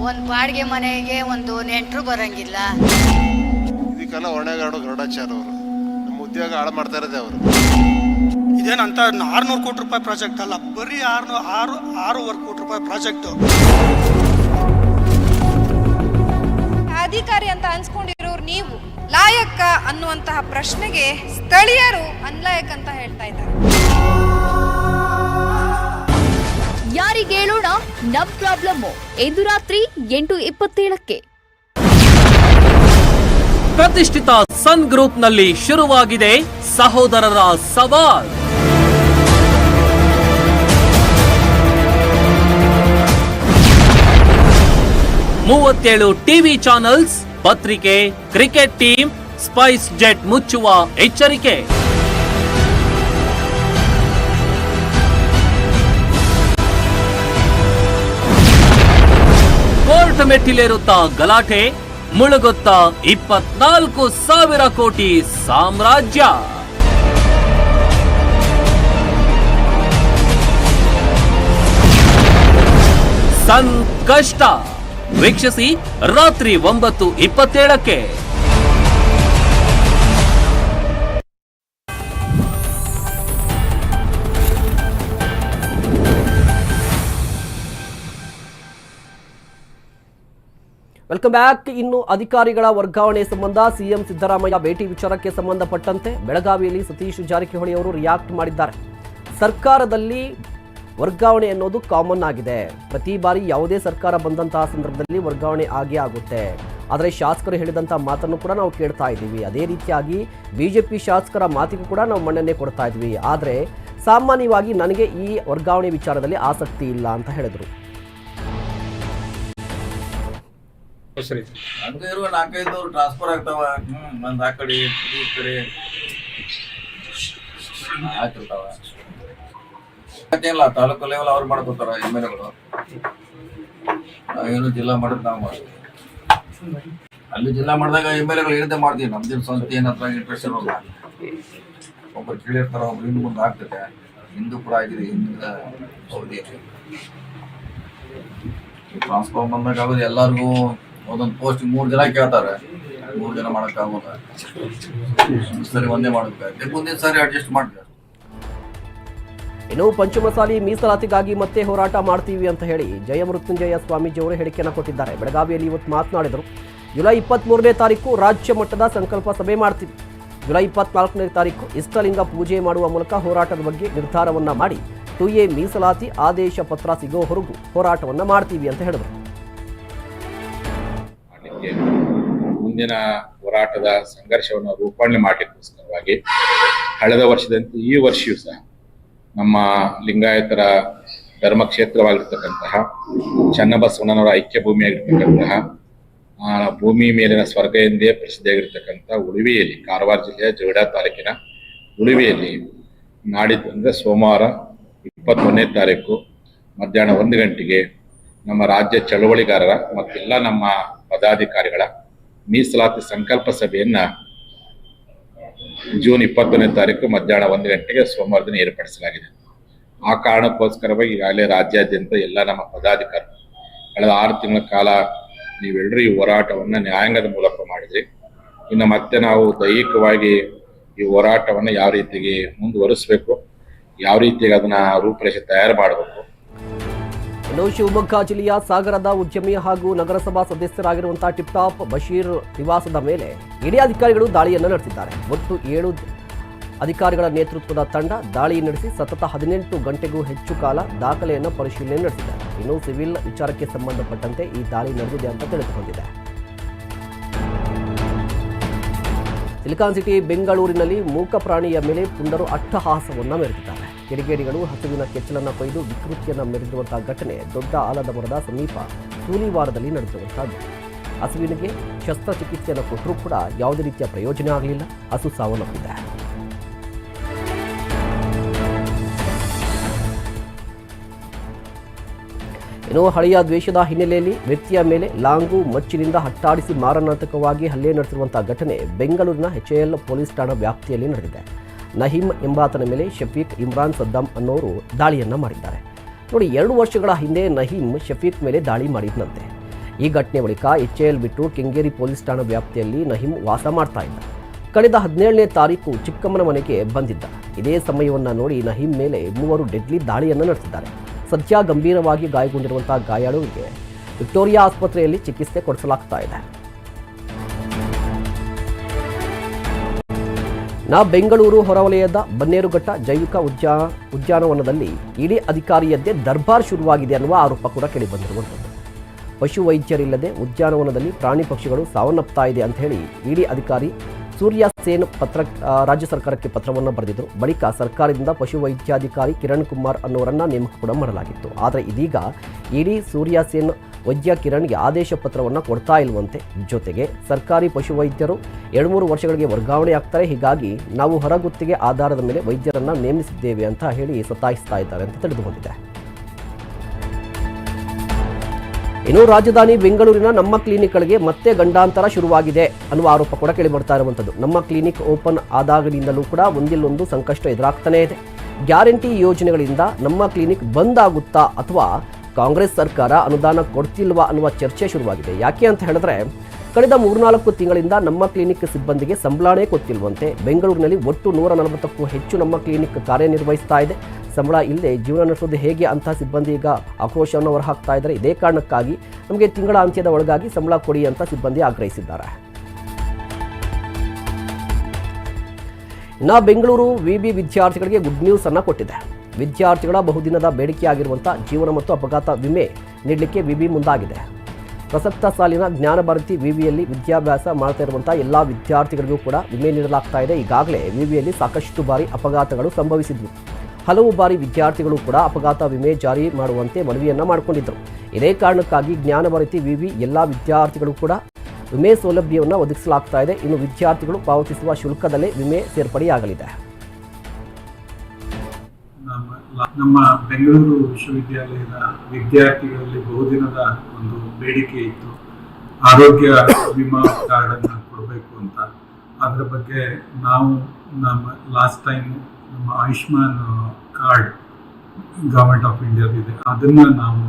ಒಂದು ಬಾಡಿಗೆ ಮನೆಗೆ ಒಂದು ನೆಂಟರು ಬರಂಗಿಲ್ಲ. ಇದಕ್ಕೆಲ್ಲ ಹೊಣೆಗಾಡು ಗರುಡಾಚಾರ ಅವರು. ನಮ್ಮ ಉದ್ಯೋಗ ಹಾಳು ಮಾಡ್ತಾ ಇರೋದೇ ಅವರು. ಇದೇನಂತ ಆರ್ನೂರು ಕೋಟಿ ರೂಪಾಯಿ ಪ್ರಾಜೆಕ್ಟ್ ಅಲ್ಲ ಬರೀ ಆರ್ನೂರು ಆರು ಆರೂವರೆ ಕೋಟಿ ರೂಪಾಯಿ ಪ್ರಾಜೆಕ್ಟ್. ಅಧಿಕಾರಿ ಅಂತ ಅನ್ಸ್ಕೊಂಡಿರೋರು ನೀವು ಲಾಯಕ್ಕ ಅನ್ನುವಂತಹ ಪ್ರಶ್ನೆಗೆ ಸ್ಥಳೀಯರು ಅನ್ಲಾಯಕ್ ಅಂತ ಹೇಳ್ತಾ ಇದ್ದಾರೆ. ಯಾರಿಗೇಳೋಣ? ನಮ್ ಪ್ರಾಬ್ಲಮ್ ಇಂದು ರಾತ್ರಿ ಎಂಟು ಇಪ್ಪತ್ತೇಳಕ್ಕೆ. ಪ್ರತಿಷ್ಠಿತ ಸನ್ ಗ್ರೂಪ್ನಲ್ಲಿ ಶುರುವಾಗಿದೆ ಸಹೋದರರ ಸವಾಲ್. ಮೂವತ್ತೇಳು ಟಿವಿ ಚಾನೆಲ್ಸ್, ಪತ್ರಿಕೆ, ಕ್ರಿಕೆಟ್ ಟೀಮ್, ಸ್ಪೈಸ್ ಜೆಟ್ ಮುಚ್ಚುವ ಎಚ್ಚರಿಕೆ. ಕೋರ್ಟ್ ಮೆಟ್ಟಿಲೇರುತ್ತಾ ಗಲಾಟೆ ಮುಳುಗುತ್ತಾ ಇಪ್ಪತ್ನಾಲ್ಕು ಸಾವಿರ ಕೋಟಿ ಸಾಮ್ರಾಜ್ಯ. ಸಂಕಷ್ಟ. ವೀಕ್ಷಿಸಿ ರಾತ್ರಿ ಒಂಬತ್ತು ಇಪ್ಪತ್ತೇಳಕ್ಕೆ. ವೆಲ್ಕಮ್ ಬ್ಯಾಕ್ ಇನ್ನು ಅಧಿಕಾರಿಗಳ ವರ್ಗಾವಣೆ ಸಂಬಂಧ ಸಿಎಂ ಸಿದ್ದರಾಮಯ್ಯ ಭೇಟಿ ವಿಚಾರಕ್ಕೆ ಸಂಬಂಧಪಟ್ಟಂತೆ ಬೆಳಗಾವಿಯಲ್ಲಿ ಸತೀಶ್ ಜಾರಕಿಹೊಳಿ ಅವರು ರಿಯಾಕ್ಟ್ ಮಾಡಿದ್ದಾರೆ. ಸರ್ಕಾರದಲ್ಲಿ ವರ್ಗಾವಣೆ ಅನ್ನೋದು ಕಾಮನ್ ಆಗಿದೆ. ಪ್ರತಿ ಬಾರಿ ಯಾವುದೇ ಸರ್ಕಾರ ಬಂದಂತಹ ಸಂದರ್ಭದಲ್ಲಿ ವರ್ಗಾವಣೆ ಆಗೇ ಆಗುತ್ತೆ. ಆದರೆ ಶಾಸಕರು ಹೇಳಿದಂಥ ಮಾತನ್ನು ಕೂಡ ನಾವು ಕೇಳ್ತಾ ಇದ್ದೀವಿ. ಅದೇ ರೀತಿಯಾಗಿ ಬಿಜೆಪಿ ಶಾಸಕರ ಮಾತಿಗೂ ಕೂಡ ನಾವು ಮನ್ನಣೆ ಕೊಡ್ತಾ ಇದ್ವಿ ಆದರೆ ಸಾಮಾನ್ಯವಾಗಿ ನನಗೆ ಈ ವರ್ಗಾವಣೆ ವಿಚಾರದಲ್ಲಿ ಆಸಕ್ತಿ ಇಲ್ಲ ಅಂತ ಹೇಳಿದರು. ಹಂಗೆ ಇರುವ ನಾಲ್ಕೈದು ಟ್ರಾನ್ಸ್ಫರ್ ಆಗ್ತಾವ. ಹ್ಮ್ ಒಂದ್ ಆ ಕಡೆ, ಈ ಕಡೆ. ಆಗ್ತಿರ್ತಾವ. ಮತ್ತೇನಿಲ್ಲ, ತಾಲೂಕು ಲೆವೆಲ್ ಅವ್ರು ಮಾಡ್ಕೋತಾರ ಎಂ ಎಲ್ ಎಗಳು ಏನು ಜಿಲ್ಲಾ ಮಾಡೋದು ನಾವು ಮಾಡ್ತೀವಿ. ಅಲ್ಲಿ ಜಿಲ್ಲಾ ಮಾಡಿದಾಗ ಎಂ ಎಲ್ ಎಗಳು ಹೇಳಿದ್ದೆ ಮಾಡ್ತೀವಿ ನಮ್ದಿನ ಸ್ವಂತ ಏನತ್ರ ಇಂಟ್ರೆಸ್ಟ್ ಇರೋಲ್ಲ. ಒಬ್ಬರು ಕೇಳಿರ್ತಾರ, ಒಬ್ರು ಹಿಂದೆ ಮುಂದೆ ಆಗ್ತದೆ. ಹಿಂದೂ ಕೂಡ ಆಗಿದೆ ಹಿಂದಿನ ಅವಧಿ ಟ್ರಾನ್ಸ್ಫಾರ್ಮ್ ಬಂದಾಗ ಎಲ್ಲರಿಗೂ ಒಂದೊಂದು ಪೋಸ್ಟ್ ಮೂರು ಜನ ಕೇಳ್ತಾರೆ. ಮೂರು ಜನ ಮಾಡೋಕ್ಕಾಗೋಲ್ಲ ಸರಿ, ಒಂದೇ ಮಾಡಬೇಕಾಗುತ್ತೆ ಮುಂದಿನ ಸಾರಿ ಅಡ್ಜಸ್ಟ್ ಮಾಡ್ತಾರೆ? ಇನ್ನು ಪಂಚಮಸಾಲಿ ಮೀಸಲಾತಿಗಾಗಿ ಮತ್ತೆ ಹೋರಾಟ ಮಾಡ್ತೀವಿ ಅಂತ ಹೇಳಿ ಜಯಮೃತ್ಯುಂಜಯ ಸ್ವಾಮೀಜಿ ಅವರು ಹೇಳಿಕೆಯನ್ನು ಕೊಟ್ಟಿದ್ದಾರೆ. ಬೆಳಗಾವಿಯಲ್ಲಿ ಇವತ್ತು ಮಾತನಾಡಿದರು. ಜುಲೈ ಇಪ್ಪತ್ತ್ಮೂರನೇ ತಾರೀಕು ರಾಜ್ಯ ಮಟ್ಟದ ಸಂಕಲ್ಪ ಸಭೆ ಮಾಡ್ತೀವಿ. ಜುಲೈ ಇಪ್ಪತ್ನಾಲ್ಕನೇ ತಾರೀಕು ಇಷ್ಟಲಿಂಗ ಪೂಜೆ ಮಾಡುವ ಮೂಲಕ ಹೋರಾಟದ ಬಗ್ಗೆ ನಿರ್ಧಾರವನ್ನ ಮಾಡಿ ಟು ಎ ಮೀಸಲಾತಿ ಆದೇಶ ಪತ್ರ ಸಿಗೋ ಹೊರಗು ಹೋರಾಟವನ್ನ ಮಾಡ್ತೀವಿ ಅಂತ ಹೇಳಿದರು. ಮುಂದಿನ ಹೋರಾಟದ ಸಂಘರ್ಷವನ್ನು ರೂಪಣೆ ಮಾಡಲಿಕ್ಕೋಸ್ಕರವಾಗಿ ಕಳೆದ ವರ್ಷದಂತೆ ಈ ವರ್ಷವೂ ಸಹ ನಮ್ಮ ಲಿಂಗಾಯತರ ಧರ್ಮಕ್ಷೇತ್ರವಾಗಿರ್ತಕ್ಕಂತಹ ಚನ್ನಬಸವಣ್ಣನವರ ಐಕ್ಯ ಭೂಮಿಯಾಗಿರ್ತಕ್ಕಂತಹ ಭೂಮಿ ಮೇಲಿನ ಸ್ವರ್ಗ ಎಂದೇ ಪ್ರಸಿದ್ಧಿಯಾಗಿರ್ತಕ್ಕಂಥ ಉಳುವಿಯಲ್ಲಿ, ಕಾರವಾರ ಜಿಲ್ಲೆಯ ಜೋಡ ತಾಲೂಕಿನ ಉಳುವಿಯಲ್ಲಿ ನಾಡಿದ್ದು ಅಂದರೆ ಸೋಮವಾರ ಇಪ್ಪತ್ತೊಂದನೇ ತಾರೀಕು ಮಧ್ಯಾಹ್ನ ಒಂದು ಗಂಟೆಗೆ ನಮ್ಮ ರಾಜ್ಯ ಚಳವಳಿಗಾರರ ಮತ್ತೆಲ್ಲ ನಮ್ಮ ಪದಾಧಿಕಾರಿಗಳ ಮೀಸಲಾತಿ ಸಂಕಲ್ಪ ಸಭೆಯನ್ನ ಜೂನ್ ಇಪ್ಪತ್ತೊಂದನೇ ತಾರೀಕು ಮಧ್ಯಾಹ್ನ ಒಂದು ಗಂಟೆಗೆ ಸೋಮವಾರ ದಿನ ಏರ್ಪಡಿಸಲಾಗಿದೆ. ಆ ಕಾರಣಕ್ಕೋಸ್ಕರವಾಗಿ ಈಗಾಗಲೇ ರಾಜ್ಯಾದ್ಯಂತ ಎಲ್ಲ ನಮ್ಮ ಪದಾಧಿಕಾರಿ ಕಳೆದ ಆರು ತಿಂಗಳ ಕಾಲ ನೀವೆಲ್ಲರೂ ಈ ಹೋರಾಟವನ್ನು ನ್ಯಾಯಾಂಗದ ಮೂಲಕ ಮಾಡಿದ್ರಿ. ಇನ್ನು ಮತ್ತೆ ನಾವು ದೈಹಿಕವಾಗಿ ಈ ಹೋರಾಟವನ್ನು ಯಾವ ರೀತಿಗೆ ಮುಂದುವರಿಸಬೇಕು, ಯಾವ ರೀತಿಯಾಗಿ ಅದನ್ನ ರೂಪರೇಷೆ ತಯಾರು ಮಾಡಬೇಕು ಇನ್ನು ಶಿವಮೊಗ್ಗ ಜಿಲ್ಲೆಯ ಸಾಗರದ ಉದ್ಯಮಿ ಹಾಗೂ ನಗರಸಭಾ ಸದಸ್ಯರಾಗಿರುವಂತಹ ಟಿಪ್ಟಾಪ್ ಬಶೀರ್ ನಿವಾಸದ ಮೇಲೆ ಹಿರಿಯ ಅಧಿಕಾರಿಗಳು ದಾಳಿಯನ್ನು ನಡೆಸಿದ್ದಾರೆ. ಒಟ್ಟು ಏಳು ಅಧಿಕಾರಿಗಳ ನೇತೃತ್ವದ ತಂಡ ದಾಳಿ ನಡೆಸಿ ಸತತ ಹದಿನೆಂಟು ಗಂಟೆಗೂ ಹೆಚ್ಚು ಕಾಲ ದಾಖಲೆಯನ್ನು ಪರಿಶೀಲನೆ ನಡೆಸಿದ್ದಾರೆ. ಇನ್ನು ಸಿವಿಲ್ ವಿಚಾರಕ್ಕೆ ಸಂಬಂಧಪಟ್ಟಂತೆ ಈ ದಾಳಿ ನಡೆದಿದೆ ಅಂತ ತಿಳಿದುಕೊಂಡಿದೆ. ಸಿಲಿಕಾನ್ ಸಿಟಿ ಬೆಂಗಳೂರಿನಲ್ಲಿ ಮೂಕ ಪ್ರಾಣಿಯ ಮೇಲೆ ಪುಂಡರು ಅಟ್ಟಹಾಸವನ್ನು ಮೆರೆದಿದ್ದಾರೆ. ಕಿಡಿಗೇಡಿಗಳು ಹಸುವಿನ ಕೆಚ್ಚಲನ್ನು ಕೊಯ್ದು ವಿಕೃತಿಯನ್ನು ಮೆರೆದಿರುವಂತಹ ಘಟನೆ ದೊಡ್ಡ ಆಲದ ಮರದ ಸಮೀಪ ಸೂಲಿವಾರದಲ್ಲಿ ನಡೆದಿರುವಂತಹದ್ದು ಹಸುವಿನಿಗೆ ಶಸ್ತ್ರಚಿಕಿತ್ಸೆಯನ್ನು ಕೊಟ್ಟರೂ ಕೂಡ ಯಾವುದೇ ರೀತಿಯ ಪ್ರಯೋಜನ ಆಗಲಿಲ್ಲ. ಹಸು ಸಾವನ್ನಪ್ಪಿದೆ. ಇನ್ನು ಹಳೆಯ ದ್ವೇಷದ ಹಿನ್ನೆಲೆಯಲ್ಲಿ ವ್ಯಕ್ತಿಯ ಮೇಲೆ ಲಾಂಗು ಮಚ್ಚಿನಿಂದ ಹಟ್ಟಾಡಿಸಿ ಮಾರಣಾಂತಕವಾಗಿ ಹಲ್ಲೆ ನಡೆಸಿರುವಂತಹ ಘಟನೆ ಬೆಂಗಳೂರಿನ ಎಚ್ಎಎಲ್ ಪೊಲೀಸ್ ಠಾಣಾ ವ್ಯಾಪ್ತಿಯಲ್ಲಿ ನಡೆದಿದೆ. ನಹೀಂ ಎಂಬಾತನ ಮೇಲೆ ಶಫೀಕ್ ಇಮ್ರಾನ್ ಸದ್ದಾಮ್ ಅನ್ನೋರು ದಾಳಿಯನ್ನು ಮಾಡಿದ್ದಾರೆ. ನೋಡಿ, ಎರಡು ವರ್ಷಗಳ ಹಿಂದೆ ನಹೀಮ್ ಶಫೀಕ್ ಮೇಲೆ ದಾಳಿ ಮಾಡಿದ್ನಂತೆ. ಈ ಘಟನೆ ಬಳಿಕ ಎಚ್ಎಎಲ್ ಬಿಟ್ಟು ಕೆಂಗೇರಿ ಪೊಲೀಸ್ ಠಾಣೆ ವ್ಯಾಪ್ತಿಯಲ್ಲಿ ನಹೀಮ್ ವಾಸ ಮಾಡ್ತಾ ಇದ್ದ. ಕಳೆದ ಹದಿನೇಳನೇ ತಾರೀಕು ಚಿಕ್ಕಮ್ಮನ ಮನೆಗೆ ಬಂದಿದ್ದ. ಇದೇ ಸಮಯವನ್ನು ನೋಡಿ ನಹೀಮ್ ಮೇಲೆ ಮೂವರು ಡೆಡ್ಲಿ ದಾಳಿಯನ್ನು ನಡೆಸಿದ್ದಾರೆ. ಸದ್ಯ ಗಂಭೀರವಾಗಿ ಗಾಯಗೊಂಡಿರುವಂತಹ ಗಾಯಾಳುವಿಗೆ ವಿಕ್ಟೋರಿಯಾ ಆಸ್ಪತ್ರೆಯಲ್ಲಿ ಚಿಕಿತ್ಸೆ ಕೊಡಿಸಲಾಗ್ತಾ ಇದೆ. ನಾ ಬೆಂಗಳೂರು ಹೊರವಲಯದ ಬನ್ನೇರುಘಟ್ಟ ಜೈವಿಕ ಉದ್ಯಾ, ಉದ್ಯಾನವನದಲ್ಲಿ ಇಡೀ ಅಧಿಕಾರಿಯದ್ದೇ ದರ್ಬಾರ್ ಶುರುವಾಗಿದೆ ಅನ್ನುವ ಆರೋಪ ಕೂಡ ಕೇಳಿಬಂದಿರುವಂಥದ್ದು. ಪಶು ವೈದ್ಯರಿಲ್ಲದೆ ಉದ್ಯಾನವನದಲ್ಲಿ ಪ್ರಾಣಿ ಪಕ್ಷಿಗಳು ಸಾವನ್ನಪ್ತಾ ಇದೆ ಅಂತ ಹೇಳಿ ಇಡಿ ಅಧಿಕಾರಿ ಸೂರ್ಯ ಸೇನ್ ಪತ್ರ ರಾಜ್ಯ ಸರ್ಕಾರಕ್ಕೆ ಪತ್ರವನ್ನು ಬರೆದಿದ್ದರು ಬಳಿಕ ಸರ್ಕಾರದಿಂದ ಪಶು ವೈದ್ಯಾಧಿಕಾರಿ ಕಿರಣ್ ಕುಮಾರ್ ಅನ್ನೋರನ್ನು ನೇಮಕ ಕೂಡ ಮಾಡಲಾಗಿತ್ತು. ಆದರೆ ಇದೀಗ ಇಡಿ ಸೂರ್ಯ ಸೇನ್ ವೈದ್ಯ ಕಿರಣ್ಗೆ ಆದೇಶ ಪತ್ರವನ್ನು ಕೊಡ್ತಾ ಇಲ್ವಂತೆ. ಜೊತೆಗೆ ಸರ್ಕಾರಿ ಪಶುವೈದ್ಯರು ಎರಡು ಮೂರು ವರ್ಷಗಳಿಗೆ ವರ್ಗಾವಣೆ ಆಗ್ತಾರೆ. ಹೀಗಾಗಿ ನಾವು ಹೊರಗುತ್ತಿಗೆ ಆಧಾರದ ಮೇಲೆ ವೈದ್ಯರನ್ನು ನೇಮಿಸಿದ್ದೇವೆ ಅಂತ ಹೇಳಿ ಸತಾಯಿಸ್ತಾ ಇದ್ದಾರೆ ಅಂತ ತಿಳಿದುಕೊಂಡಿದೆ ಇನ್ನು ರಾಜಧಾನಿ ಬೆಂಗಳೂರಿನ ನಮ್ಮ ಕ್ಲಿನಿಕ್ಗಳಿಗೆ ಮತ್ತೆ ಗಂಡಾಂತರ ಶುರುವಾಗಿದೆ ಅನ್ನುವ ಆರೋಪ ಕೂಡ ಕೇಳಿಬರ್ತಾ ಇರುವಂಥದ್ದು. ನಮ್ಮ ಕ್ಲಿನಿಕ್ ಓಪನ್ ಆದಾಗಲಿಂದಲೂ ಕೂಡ ಒಂದಿಲ್ಲೊಂದು ಸಂಕಷ್ಟ ಎದುರಾಗ್ತಾನೇ ಇದೆ. ಗ್ಯಾರಂಟಿ ಯೋಜನೆಗಳಿಂದ ನಮ್ಮ ಕ್ಲಿನಿಕ್ ಬಂದ್ ಆಗುತ್ತಾ ಅಥವಾ ಕಾಂಗ್ರೆಸ್ ಸರ್ಕಾರ ಅನುದಾನ ಕೊಡ್ತಿಲ್ವಾ ಅನ್ನುವ ಚರ್ಚೆ ಶುರುವಾಗಿದೆ. ಯಾಕೆ ಅಂತ ಹೇಳಿದ್ರೆ, ಕಳೆದ ಮೂರ್ನಾಲ್ಕು ತಿಂಗಳಿಂದ ನಮ್ಮ ಕ್ಲಿನಿಕ್ ಸಿಬ್ಬಂದಿಗೆ ಸಂಬಳನೇ ಕೊಟ್ಟಿಲ್ವಂತೆ ಬೆಂಗಳೂರಿನಲ್ಲಿ ಒಟ್ಟು ನೂರ ನಲವತ್ತಕ್ಕೂ ಹೆಚ್ಚು ನಮ್ಮ ಕ್ಲಿನಿಕ್ ಕಾರ್ಯನಿರ್ವಹಿಸ್ತಾ ಇದೆ. ಸಂಬಳ ಇಲ್ಲದೆ ಜೀವನ ನಡೆಸೋದು ಹೇಗೆ ಅಂತ ಸಿಬ್ಬಂದಿ ಈಗ ಆಕ್ರೋಶವನ್ನು ಹೊರಹಾಕ್ತಾ ಇದ್ದಾರೆ. ಇದೇ ಕಾರಣಕ್ಕಾಗಿ ನಮಗೆ ತಿಂಗಳ ಅಂತ್ಯದ ಒಳಗಾಗಿ ಸಂಬಳ ಕೊಡಿ ಅಂತ ಸಿಬ್ಬಂದಿ ಆಗ್ರಹಿಸಿದ್ದಾರೆ. ನಾ ಬೆಂಗಳೂರು ವಿಬಿ ವಿದ್ಯಾರ್ಥಿಗಳಿಗೆ ಗುಡ್ ನ್ಯೂಸ್ ಅನ್ನ ಕೊಟ್ಟಿದೆ. ವಿದ್ಯಾರ್ಥಿಗಳ ಬಹುದಿನದ ಬೇಡಿಕೆಯಾಗಿರುವಂಥ ಜೀವನ ಮತ್ತು ಅಪಘಾತ ವಿಮೆ ನೀಡಲಿಕ್ಕೆ ವಿವಿ ಮುಂದಾಗಿದೆ. ಪ್ರಸಕ್ತ ಸಾಲಿನ ಜ್ಞಾನಭಾರತಿ ವಿವಿಯಲ್ಲಿ ವಿದ್ಯಾಭ್ಯಾಸ ಮಾಡ್ತಾ ಇರುವಂಥ ಎಲ್ಲ ವಿದ್ಯಾರ್ಥಿಗಳಿಗೂ ಕೂಡ ವಿಮೆ ನೀಡಲಾಗ್ತಾ ಇದೆ. ಈಗಾಗಲೇ ವಿವಿಯಲ್ಲಿ ಸಾಕಷ್ಟು ಬಾರಿ ಅಪಘಾತಗಳು ಸಂಭವಿಸಿದ್ವು. ಹಲವು ಬಾರಿ ವಿದ್ಯಾರ್ಥಿಗಳು ಕೂಡ ಅಪಘಾತ ವಿಮೆ ಜಾರಿ ಮಾಡುವಂತೆ ಮನವಿಯನ್ನು ಮಾಡಿಕೊಂಡಿದ್ದರು ಇದೇ ಕಾರಣಕ್ಕಾಗಿ ಜ್ಞಾನಭಾರತಿ ವಿವಿ ಎಲ್ಲ ವಿದ್ಯಾರ್ಥಿಗಳು ಕೂಡ ವಿಮೆ ಸೌಲಭ್ಯವನ್ನು ಒದಗಿಸಲಾಗ್ತಾ ಇದೆ. ಇನ್ನು ವಿದ್ಯಾರ್ಥಿಗಳು ಪಾವತಿಸುವ ಶುಲ್ಕದಲ್ಲೇ ವಿಮೆ ಸೇರ್ಪಡೆಯಾಗಲಿದೆ. ನಮ್ಮ ಬೆಂಗಳೂರು ವಿಶ್ವವಿದ್ಯಾಲಯದ ವಿದ್ಯಾರ್ಥಿಗಳಲ್ಲಿ ಬಹುದಿನದ ಒಂದು ಬೇಡಿಕೆ ಇತ್ತು. ಆರೋಗ್ಯ ವಿಮಾ ಕಾರ್ಡನ್ನು ಕೊಡಬೇಕು ಅಂತ. ಅದರ ಬಗ್ಗೆ ನಾವು ನಮ್ಮ ಲಾಸ್ಟ್ ಟೈಮ್ ನಮ್ಮ ಆಯುಷ್ಮಾನ್ ಕಾರ್ಡ್ ಗೌರ್ಮೆಂಟ್ ಆಫ್ ಇಂಡಿಯಾದಿದೆ ಅದನ್ನು ನಾವು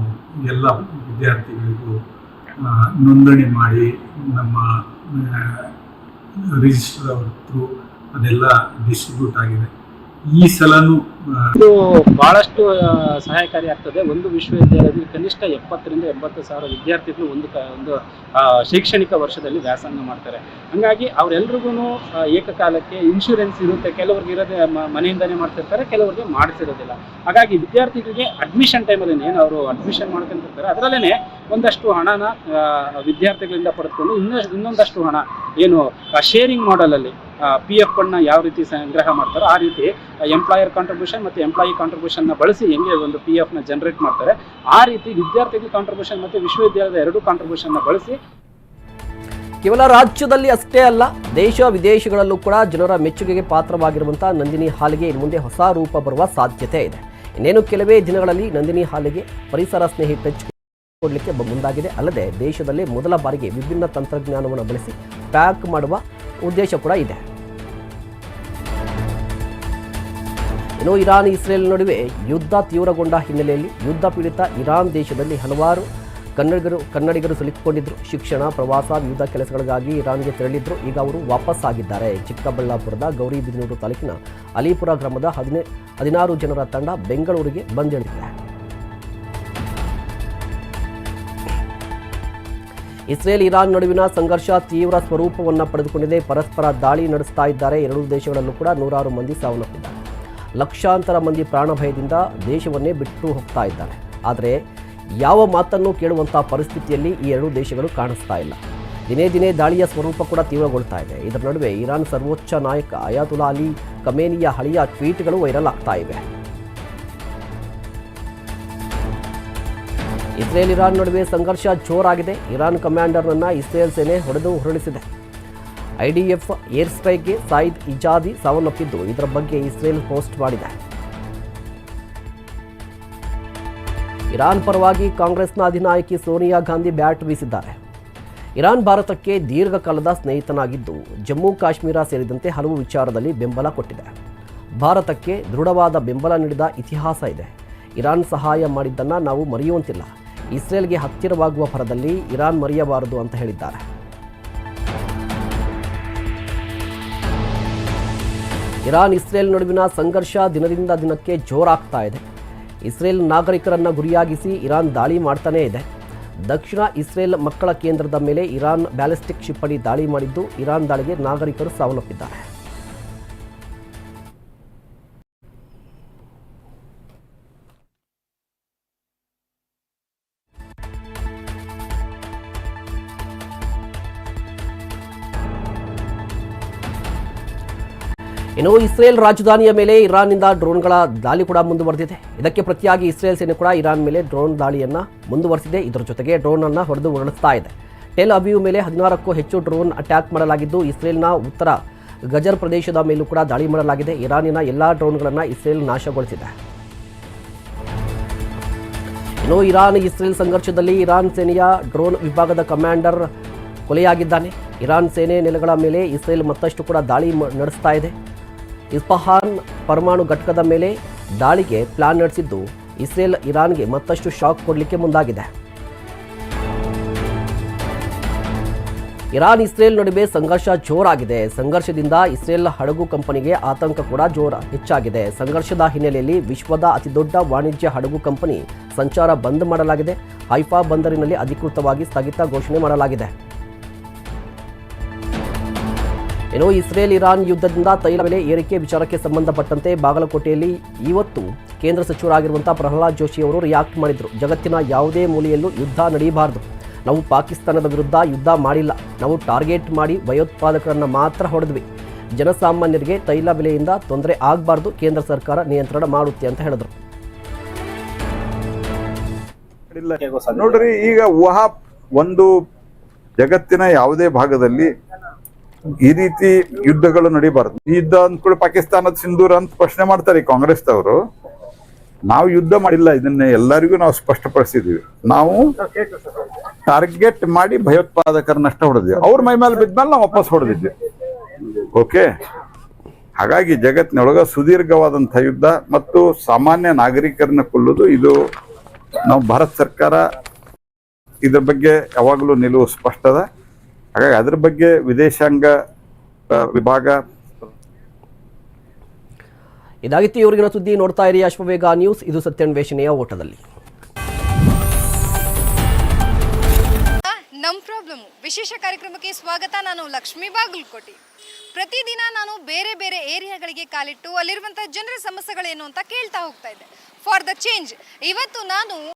ಎಲ್ಲ ವಿದ್ಯಾರ್ಥಿಗಳಿಗೂ ನೋಂದಣಿ ಮಾಡಿ ನಮ್ಮ ರಿಜಿಸ್ಟರ್ ಅವ್ರ ಥ್ರೂ ಅದೆಲ್ಲ ಡಿಸ್ಟ್ರಿಬ್ಯೂಟ್ ಆಗಿದೆ. ಈ ಸಲನೂ ಇದು ಬಹಳಷ್ಟು ಸಹಾಯಕಾರಿ ಆಗ್ತದೆ ಒಂದು ವಿಶ್ವವಿದ್ಯಾಲಯದಲ್ಲಿ ಕನಿಷ್ಠ ಎಪ್ಪತ್ತರಿಂದ ಎಂಬತ್ತು ಸಾವಿರ ವಿದ್ಯಾರ್ಥಿಗಳು ಒಂದು ಒಂದು ಶೈಕ್ಷಣಿಕ ವರ್ಷದಲ್ಲಿ ವ್ಯಾಸಂಗ ಮಾಡ್ತಾರೆ. ಹಂಗಾಗಿ ಅವರೆಲ್ರಿಗೂ ಏಕಕಾಲಕ್ಕೆ ಇನ್ಶೂರೆನ್ಸ್ ಇರುತ್ತೆ. ಕೆಲವ್ರಿಗೆ ಇರೋದೇ ಮನೆಯಿಂದನೇ ಮಾಡ್ತಿರ್ತಾರೆ, ಕೆಲವರಿಗೆ ಮಾಡಿಸಿರೋದಿಲ್ಲ. ಹಾಗಾಗಿ ವಿದ್ಯಾರ್ಥಿಗಳಿಗೆ ಅಡ್ಮಿಷನ್ ಟೈಮಲ್ಲಿ ಏನು ಅವರು ಅಡ್ಮಿಷನ್ ಮಾಡ್ಕೊಂಡಿರ್ತಾರೆ ಅದರಲ್ಲೇ ಒಂದಷ್ಟು ಹಣನ ವಿದ್ಯಾರ್ಥಿಗಳಿಂದ ಪಡೆದುಕೊಂಡು ಇನ್ನಷ್ಟು, ಇನ್ನೊಂದಷ್ಟು ಹಣ, ಏನು ಶೇರಿಂಗ್ ಮಾಡಲಲ್ಲಿ ಪಿ ಎಫ್ ಫಂಡ್ನ ಯಾವ ರೀತಿ ಸಂಗ್ರಹ ಮಾಡ್ತಾರೋ ಆ ರೀತಿ ಎಂಪ್ಲಾಯರ್ ಕಾಂಟ್ರಿಬ್ಯೂಷನ್ ಮತ್ತು ಎಂಪ್ಲಾಯಿ ಕಾಂಟ್ರಿಬ್ಯೂಷನ್ನ ಬಳಸಿ ಹೆಂಗೆ ಒಂದು ಪಿ ಎಫ್ನ ಜನರೇಟ್ ಮಾಡ್ತಾರೆ, ಆ ರೀತಿ ವಿದ್ಯಾರ್ಥಿಗಳ ಕಾಂಟ್ರಿಬ್ಯೂಷನ್ ಮತ್ತು ವಿಶ್ವವಿದ್ಯಾಲಯದ ಎರಡು ಕಾಂಟ್ರಿಬ್ಯೂಷನ್ನ ಬಳಸಿ. ಕೇವಲ ರಾಜ್ಯದಲ್ಲಿ ಅಷ್ಟೇ ಅಲ್ಲ, ದೇಶ ವಿದೇಶಗಳಲ್ಲೂ ಕೂಡ ಜನರ ಮೆಚ್ಚುಗೆಗೆ ಪಾತ್ರವಾಗಿರುವಂತಹ ನಂದಿನಿ ಹಾಲಿಗೆ ಇನ್ನು ಮುಂದೆ ಹೊಸ ರೂಪ ಬರುವ ಸಾಧ್ಯತೆ ಇದೆ. ಇನ್ನೇನು ಕೆಲವೇ ದಿನಗಳಲ್ಲಿ ನಂದಿನಿ ಹಾಲಿಗೆ ಪರಿಸರ ಸ್ನೇಹಿ ಟಚ್ ಕೊಡಲಿಕ್ಕೆ ಮುಂದಾಗಿದೆ. ಅಲ್ಲದೆ ದೇಶದಲ್ಲಿ ಮೊದಲ ಬಾರಿಗೆ ವಿಭಿನ್ನ ತಂತ್ರಜ್ಞಾನವನ್ನು ಬಳಸಿ ಪ್ಯಾಕ್ ಮಾಡುವ ಉದ್ದೇಶ ಕೂಡ ಇದೆ. ಇನ್ನು ಇರಾನ್ ಇಸ್ರೇಲ್ ನಡುವೆ ಯುದ್ಧ ತೀವ್ರಗೊಂಡ ಹಿನ್ನೆಲೆಯಲ್ಲಿ ಯುದ್ಧ ಪೀಡಿತ ಇರಾನ್ ದೇಶದಲ್ಲಿ ಹಲವಾರು ಕನ್ನಡಿಗರು ಕನ್ನಡಿಗರು ಸಿಲುಕಿಕೊಂಡಿದ್ದರು ಶಿಕ್ಷಣ, ಪ್ರವಾಸ, ವಿವಿಧ ಕೆಲಸಗಳಿಗಾಗಿ ಇರಾನ್ಗೆ ತೆರಳಿದ್ರು. ಈಗ ಅವರು ವಾಪಸ್ ಆಗಿದ್ದಾರೆ ಚಿಕ್ಕಬಳ್ಳಾಪುರದ ಗೌರಿಬಿದನೂರು ತಾಲೂಕಿನ ಅಲಿಪುರ ಗ್ರಾಮದ ಹದಿನೇ, ಹದಿನಾರು ಜನರ ತಂಡ ಬೆಂಗಳೂರಿಗೆ ಬಂದಿಳಿದಿದೆ. ಇಸ್ರೇಲ್ ಇರಾನ್ ನಡುವಿನ ಸಂಘರ್ಷ ತೀವ್ರ ಸ್ವರೂಪವನ್ನು ಪಡೆದುಕೊಂಡಿದೆ. ಪರಸ್ಪರ ದಾಳಿ ನಡೆಸ್ತಾ ಇದ್ದಾರೆ. ಎರಡೂ ದೇಶಗಳಲ್ಲೂ ಕೂಡ ನೂರಾರು ಮಂದಿ ಸಾವನ್ನಪ್ಪಿದ್ದಾರೆ. ಲಕ್ಷಾಂತರ ಮಂದಿ ಪ್ರಾಣಭಯದಿಂದ ದೇಶವನ್ನೇ ಬಿಟ್ಟು ಹೋಗ್ತಾ ಇದ್ದಾರೆ. ಆದರೆ ಯಾವ ಮಾತನ್ನು ಕೇಳುವಂಥ ಪರಿಸ್ಥಿತಿಯಲ್ಲಿ ಈ ಎರಡೂ ದೇಶಗಳು ಕಾಣಿಸ್ತಾ ಇಲ್ಲ. ದಿನೇ ದಿನೇ ದಾಳಿಯ ಸ್ವರೂಪ ಕೂಡ ತೀವ್ರಗೊಳ್ತಾ ಇದೆ. ಇದರ ನಡುವೆ ಇರಾನ್ ಸರ್ವೋಚ್ಚ ನಾಯಕ ಅಯಾತುಲಾ ಅಲಿ ಕಮೇನಿಯ ಹಳೆಯ ಟ್ವೀಟ್ಗಳು ವೈರಲ್ ಆಗ್ತಾ ಇವೆ. ಇಸ್ರೇಲ್ ಇರಾನ್ ನಡುವೆ ಸಂಘರ್ಷ ಜೋರಾಗಿದೆ. ಇರಾನ್ ಕಮಾಂಡರ್ನನ್ನು ಇಸ್ರೇಲ್ ಸೇನೆ ಹೊಡೆದು ಹೊರಡಿಸಿದೆ ಐಡಿಎಫ್ ಏರ್ ಸ್ಟ್ರೈಕ್ಗೆ ಸಾಯಿದ್ ಇಜಾದಿ ಸಾವನ್ನಪ್ಪಿದ್ದು, ಇದರ ಬಗ್ಗೆ ಇಸ್ರೇಲ್ ಪೋಸ್ಟ್ ಮಾಡಿದೆ. ಇರಾನ್ ಪರವಾಗಿ ಕಾಂಗ್ರೆಸ್ನ ಅಧಿನಾಯಕಿ ಸೋನಿಯಾ ಗಾಂಧಿ ಬ್ಯಾಟ್ ಬೀಸಿದ್ದಾರೆ. ಇರಾನ್ ಭಾರತಕ್ಕೆ ದೀರ್ಘಕಾಲದ ಸ್ನೇಹಿತನಾಗಿದ್ದು, ಜಮ್ಮು ಕಾಶ್ಮೀರ ಸೇರಿದಂತೆ ಹಲವು ವಿಚಾರದಲ್ಲಿ ಬೆಂಬಲ ಕೊಟ್ಟಿದೆ. ಭಾರತಕ್ಕೆ ದೃಢವಾದ ಬೆಂಬಲ ನೀಡಿದ ಇತಿಹಾಸ ಇದೆ. ಇರಾನ್ ಸಹಾಯ ಮಾಡಿದ್ದನ್ನು ನಾವು ಮರೆಯುವಂತಿಲ್ಲ. ಇಸ್ರೇಲ್ಗೆ ಹತ್ತಿರವಾಗುವ ಪರದಲ್ಲಿ ಇರಾನ್ ಮರೆಯಬಾರದು ಅಂತ ಹೇಳಿದ್ದಾರೆ. ಇರಾನ್ ಇಸ್ರೇಲ್ ನಡುವಿನ ಸಂಘರ್ಷ ದಿನದಿಂದ ದಿನಕ್ಕೆ ಜೋರಾಗ್ತಾ ಇದೆ. ಇಸ್ರೇಲ್ ನಾಗರಿಕರನ್ನು ಗುರಿಯಾಗಿಸಿ ಇರಾನ್ ದಾಳಿ ಮಾಡ್ತಾನೇ ಇದೆ. ದಕ್ಷಿಣ ಇಸ್ರೇಲ್ ಮಕ್ಕಳ ಕೇಂದ್ರದ ಮೇಲೆ ಇರಾನ್ ಬ್ಯಾಲಿಸ್ಟಿಕ್ ಕ್ಷಿಪಣಿ ದಾಳಿ ಮಾಡಿದ್ದು ಇರಾನ್ ದಾಳಿಗೆ ನಾಗರಿಕರು ಸಾವನ್ನಪ್ಪಿದ್ದಾರೆ. ಇನ್ನು ಇಸ್ರೇಲ್ ರಾಜಧಾನಿಯ ಮೇಲೆ ಇರಾನ್ನಿಂದ ಡ್ರೋನ್ಗಳ ದಾಳಿ ಕೂಡ ಮುಂದುವರೆದಿದೆ. ಇದಕ್ಕೆ ಪ್ರತಿಯಾಗಿ ಇಸ್ರೇಲ್ ಸೇನೆ ಕೂಡ ಇರಾನ್ ಮೇಲೆ ಡ್ರೋನ್ ದಾಳಿಯನ್ನ ಮುಂದುವರೆಸಿದೆ. ಇದರ ಜೊತೆಗೆ ಡ್ರೋನ್ ಅನ್ನು ಹೊಡೆದು ಉರುಳಿಸ್ತಾ ಇದೆ. ಟೆಲ್ ಅಬಿಯು ಮೇಲೆ ಹದಿನಾರಕ್ಕೂ ಹೆಚ್ಚು ಡ್ರೋನ್ ಅಟ್ಯಾಕ್ ಮಾಡಲಾಗಿದ್ದು, ಇಸ್ರೇಲ್ನ ಉತ್ತರ ಗಜರ್ ಪ್ರದೇಶದ ಮೇಲೂ ಕೂಡ ದಾಳಿ ಮಾಡಲಾಗಿದೆ. ಇರಾನಿನ ಎಲ್ಲಾ ಡ್ರೋನ್ಗಳನ್ನು ಇಸ್ರೇಲ್ ನಾಶಗೊಳಿಸಿದೆ. ಇನ್ನು ಇರಾನ್, ಇಸ್ರೇಲ್ ಸಂಘರ್ಷದಲ್ಲಿ ಇರಾನ್ ಸೇನೆಯ ಡ್ರೋನ್ ವಿಭಾಗದ ಕಮಾಂಡರ್ ಕೊಲೆಯಾಗಿದ್ದಾನೆ. ಇರಾನ್ ಸೇನೆ ನೆಲೆಗಳ ಮೇಲೆ ಇಸ್ರೇಲ್ ಮತ್ತಷ್ಟು ಕೂಡ ದಾಳಿ ನಡೆಸ್ತಾ ಇದೆ. ಇಸ್ಫಹಾನ್ ಪರಮಾಣು ಘಟಕದ ಮೇಲೆ ದಾಳಿಗೆ ಪ್ಲಾನ್ ನಡೆಸಿದ್ದು ಇಸ್ರೇಲ್ ಇರಾನ್ಗೆ ಮತ್ತಷ್ಟು ಶಾಕ್ ಕೊಡಲಿಕ್ಕೆ ಮುಂದಾಗಿದೆ. ಇರಾನ್ ಇಸ್ರೇಲ್ ನಡುವೆ ಸಂಘರ್ಷ ಜೋರಾಗಿದೆ. ಸಂಘರ್ಷದಿಂದ ಇಸ್ರೇಲ್ ಹಡಗು ಕಂಪನಿಗೆ ಆತಂಕ ಕೂಡ ಜೋರ ಹೆಚ್ಚಾಗಿದೆ. ಸಂಘರ್ಷದ ಹಿನ್ನೆಲೆಯಲ್ಲಿ ವಿಶ್ವದ ಅತಿದೊಡ್ಡ ವಾಣಿಜ್ಯ ಹಡಗು ಕಂಪನಿ ಸಂಚಾರ ಬಂದ್ ಮಾಡಲಾಗಿದೆ. ಹೈಫಾ ಬಂದರಿನಲ್ಲಿ ಅಧಿಕೃತವಾಗಿ ಸ್ಥಗಿತ ಘೋಷಣೆ ಮಾಡಲಾಗಿದೆ. ಇನ್ನು ಇಸ್ರೇಲ್ ಇರಾನ್ ಯುದ್ಧದಿಂದ ತೈಲ ಬೆಲೆ ಏರಿಕೆ ವಿಚಾರಕ್ಕೆ ಸಂಬಂಧಪಟ್ಟಂತೆ ಬಾಗಲಕೋಟೆಯಲ್ಲಿ ಇವತ್ತು ಕೇಂದ್ರ ಸಚಿವರಾಗಿರುವಂತಹ ಪ್ರಹ್ಲಾದ್ ಜೋಶಿ ಅವರು ರಿಯಾಕ್ಟ್ ಮಾಡಿದ್ರು. ಜಗತ್ತಿನ ಯಾವುದೇ ಮೂಲೆಯಲ್ಲೂ ಯುದ್ಧ ನಡೆಯಬಾರದು ನಾವು ಪಾಕಿಸ್ತಾನದ ವಿರುದ್ಧ ಯುದ್ಧ ಮಾಡಿಲ್ಲ. ನಾವು ಟಾರ್ಗೆಟ್ ಮಾಡಿ ಭಯೋತ್ಪಾದಕರನ್ನು ಮಾತ್ರ ಹೊಡೆದ್ವಿ. ಜನಸಾಮಾನ್ಯರಿಗೆ ತೈಲ ಬೆಲೆಯಿಂದ ತೊಂದರೆ ಆಗಬಾರ್ದು. ಕೇಂದ್ರ ಸರ್ಕಾರ ನಿಯಂತ್ರಣ ಮಾಡುತ್ತೆ ಅಂತ ಹೇಳಿದ್ರು. ನೋಡ್ರಿ, ಈಗ ಊಹಾ ಒಂದು ಜಗತ್ತಿನ ಯಾವುದೇ ಭಾಗದಲ್ಲಿ ಈ ರೀತಿ ಯುದ್ಧಗಳು ನಡೀಬಾರದು. ಯುದ್ಧ ಅಂದ್ಕೊಳ್ಳಿ ಪಾಕಿಸ್ತಾನದ ಸಿಂಧೂರ್ ಅಂತ ಪ್ರಶ್ನೆ ಮಾಡ್ತಾರೆ ಕಾಂಗ್ರೆಸ್ ಅವರು ನಾವು ಯುದ್ಧ ಮಾಡಿಲ್ಲ, ಇದನ್ನ ಎಲ್ಲರಿಗೂ ನಾವು ಸ್ಪಷ್ಟಪಡಿಸಿದೀವಿ. ನಾವು ಟಾರ್ಗೆಟ್ ಮಾಡಿ ಭಯೋತ್ಪಾದಕರನ್ನಷ್ಟ ಹೊಡೆದ್ವಿ. ಅವ್ರ ಮೈ ಮೇಲೆ ಬಿದ್ಮೇಲೆ ನಾವು ವಾಪಸ್ ಹೊಡೆದಿದ್ವಿ. ಓಕೆ? ಹಾಗಾಗಿ ಜಗತ್ತಿನೊಳಗ ಸುದೀರ್ಘವಾದಂಥ ಯುದ್ಧ ಮತ್ತು ಸಾಮಾನ್ಯ ನಾಗರಿಕರನ್ನ ಕೊಲ್ಲುವುದು ಇದು ನಾವು ಭಾರತ ಸರ್ಕಾರ ಇದ್ರ ಬಗ್ಗೆ ಯಾವಾಗಲೂ ನಿಲುವು ಸ್ಪಷ್ಟದ. ಹಾಗಾಗಿ ಅದ್ರ ಬಗ್ಗೆ ವಿದೇಶಾಂಗ ವಿಭಾಗ. ಇದಾಗಿತ್ತು ಇವರಿಗಿನ ಸುದ್ದಿ ನೋಡ್ತಾ ಇರಿ ಅಶ್ವವೇಗ ನ್ಯೂಸ್. ಇದು ಸತ್ಯನ್ವೇಷಣೆಯ ಓಟದಲ್ಲಿ. ನಮ್ ಪ್ರಾಬ್ಲಮ್ ವಿಶೇಷ ಕಾರ್ಯಕ್ರಮಕ್ಕೆ ಸ್ವಾಗತ. ನಾನು ಲಕ್ಷ್ಮೀ ಬಾಗಲಕೋಟೆ. ಪ್ರತಿದಿನ ನಾನು ಬೇರೆ ಬೇರೆ ಏರಿಯಾಗಳಿಗೆ ಕಾಲಿಟ್ಟು ಅಲ್ಲಿರುವಂತಹ ಜನರ ಸಮಸ್ಯೆಗಳೇನು ಅಂತ ಕೇಳ್ತಾ ಹೋಗ್ತಾ ಇದ್ದೆ. ಫಾರ್ ದ ಚೇಂಜ್ ಇವತ್ತು ನಾನು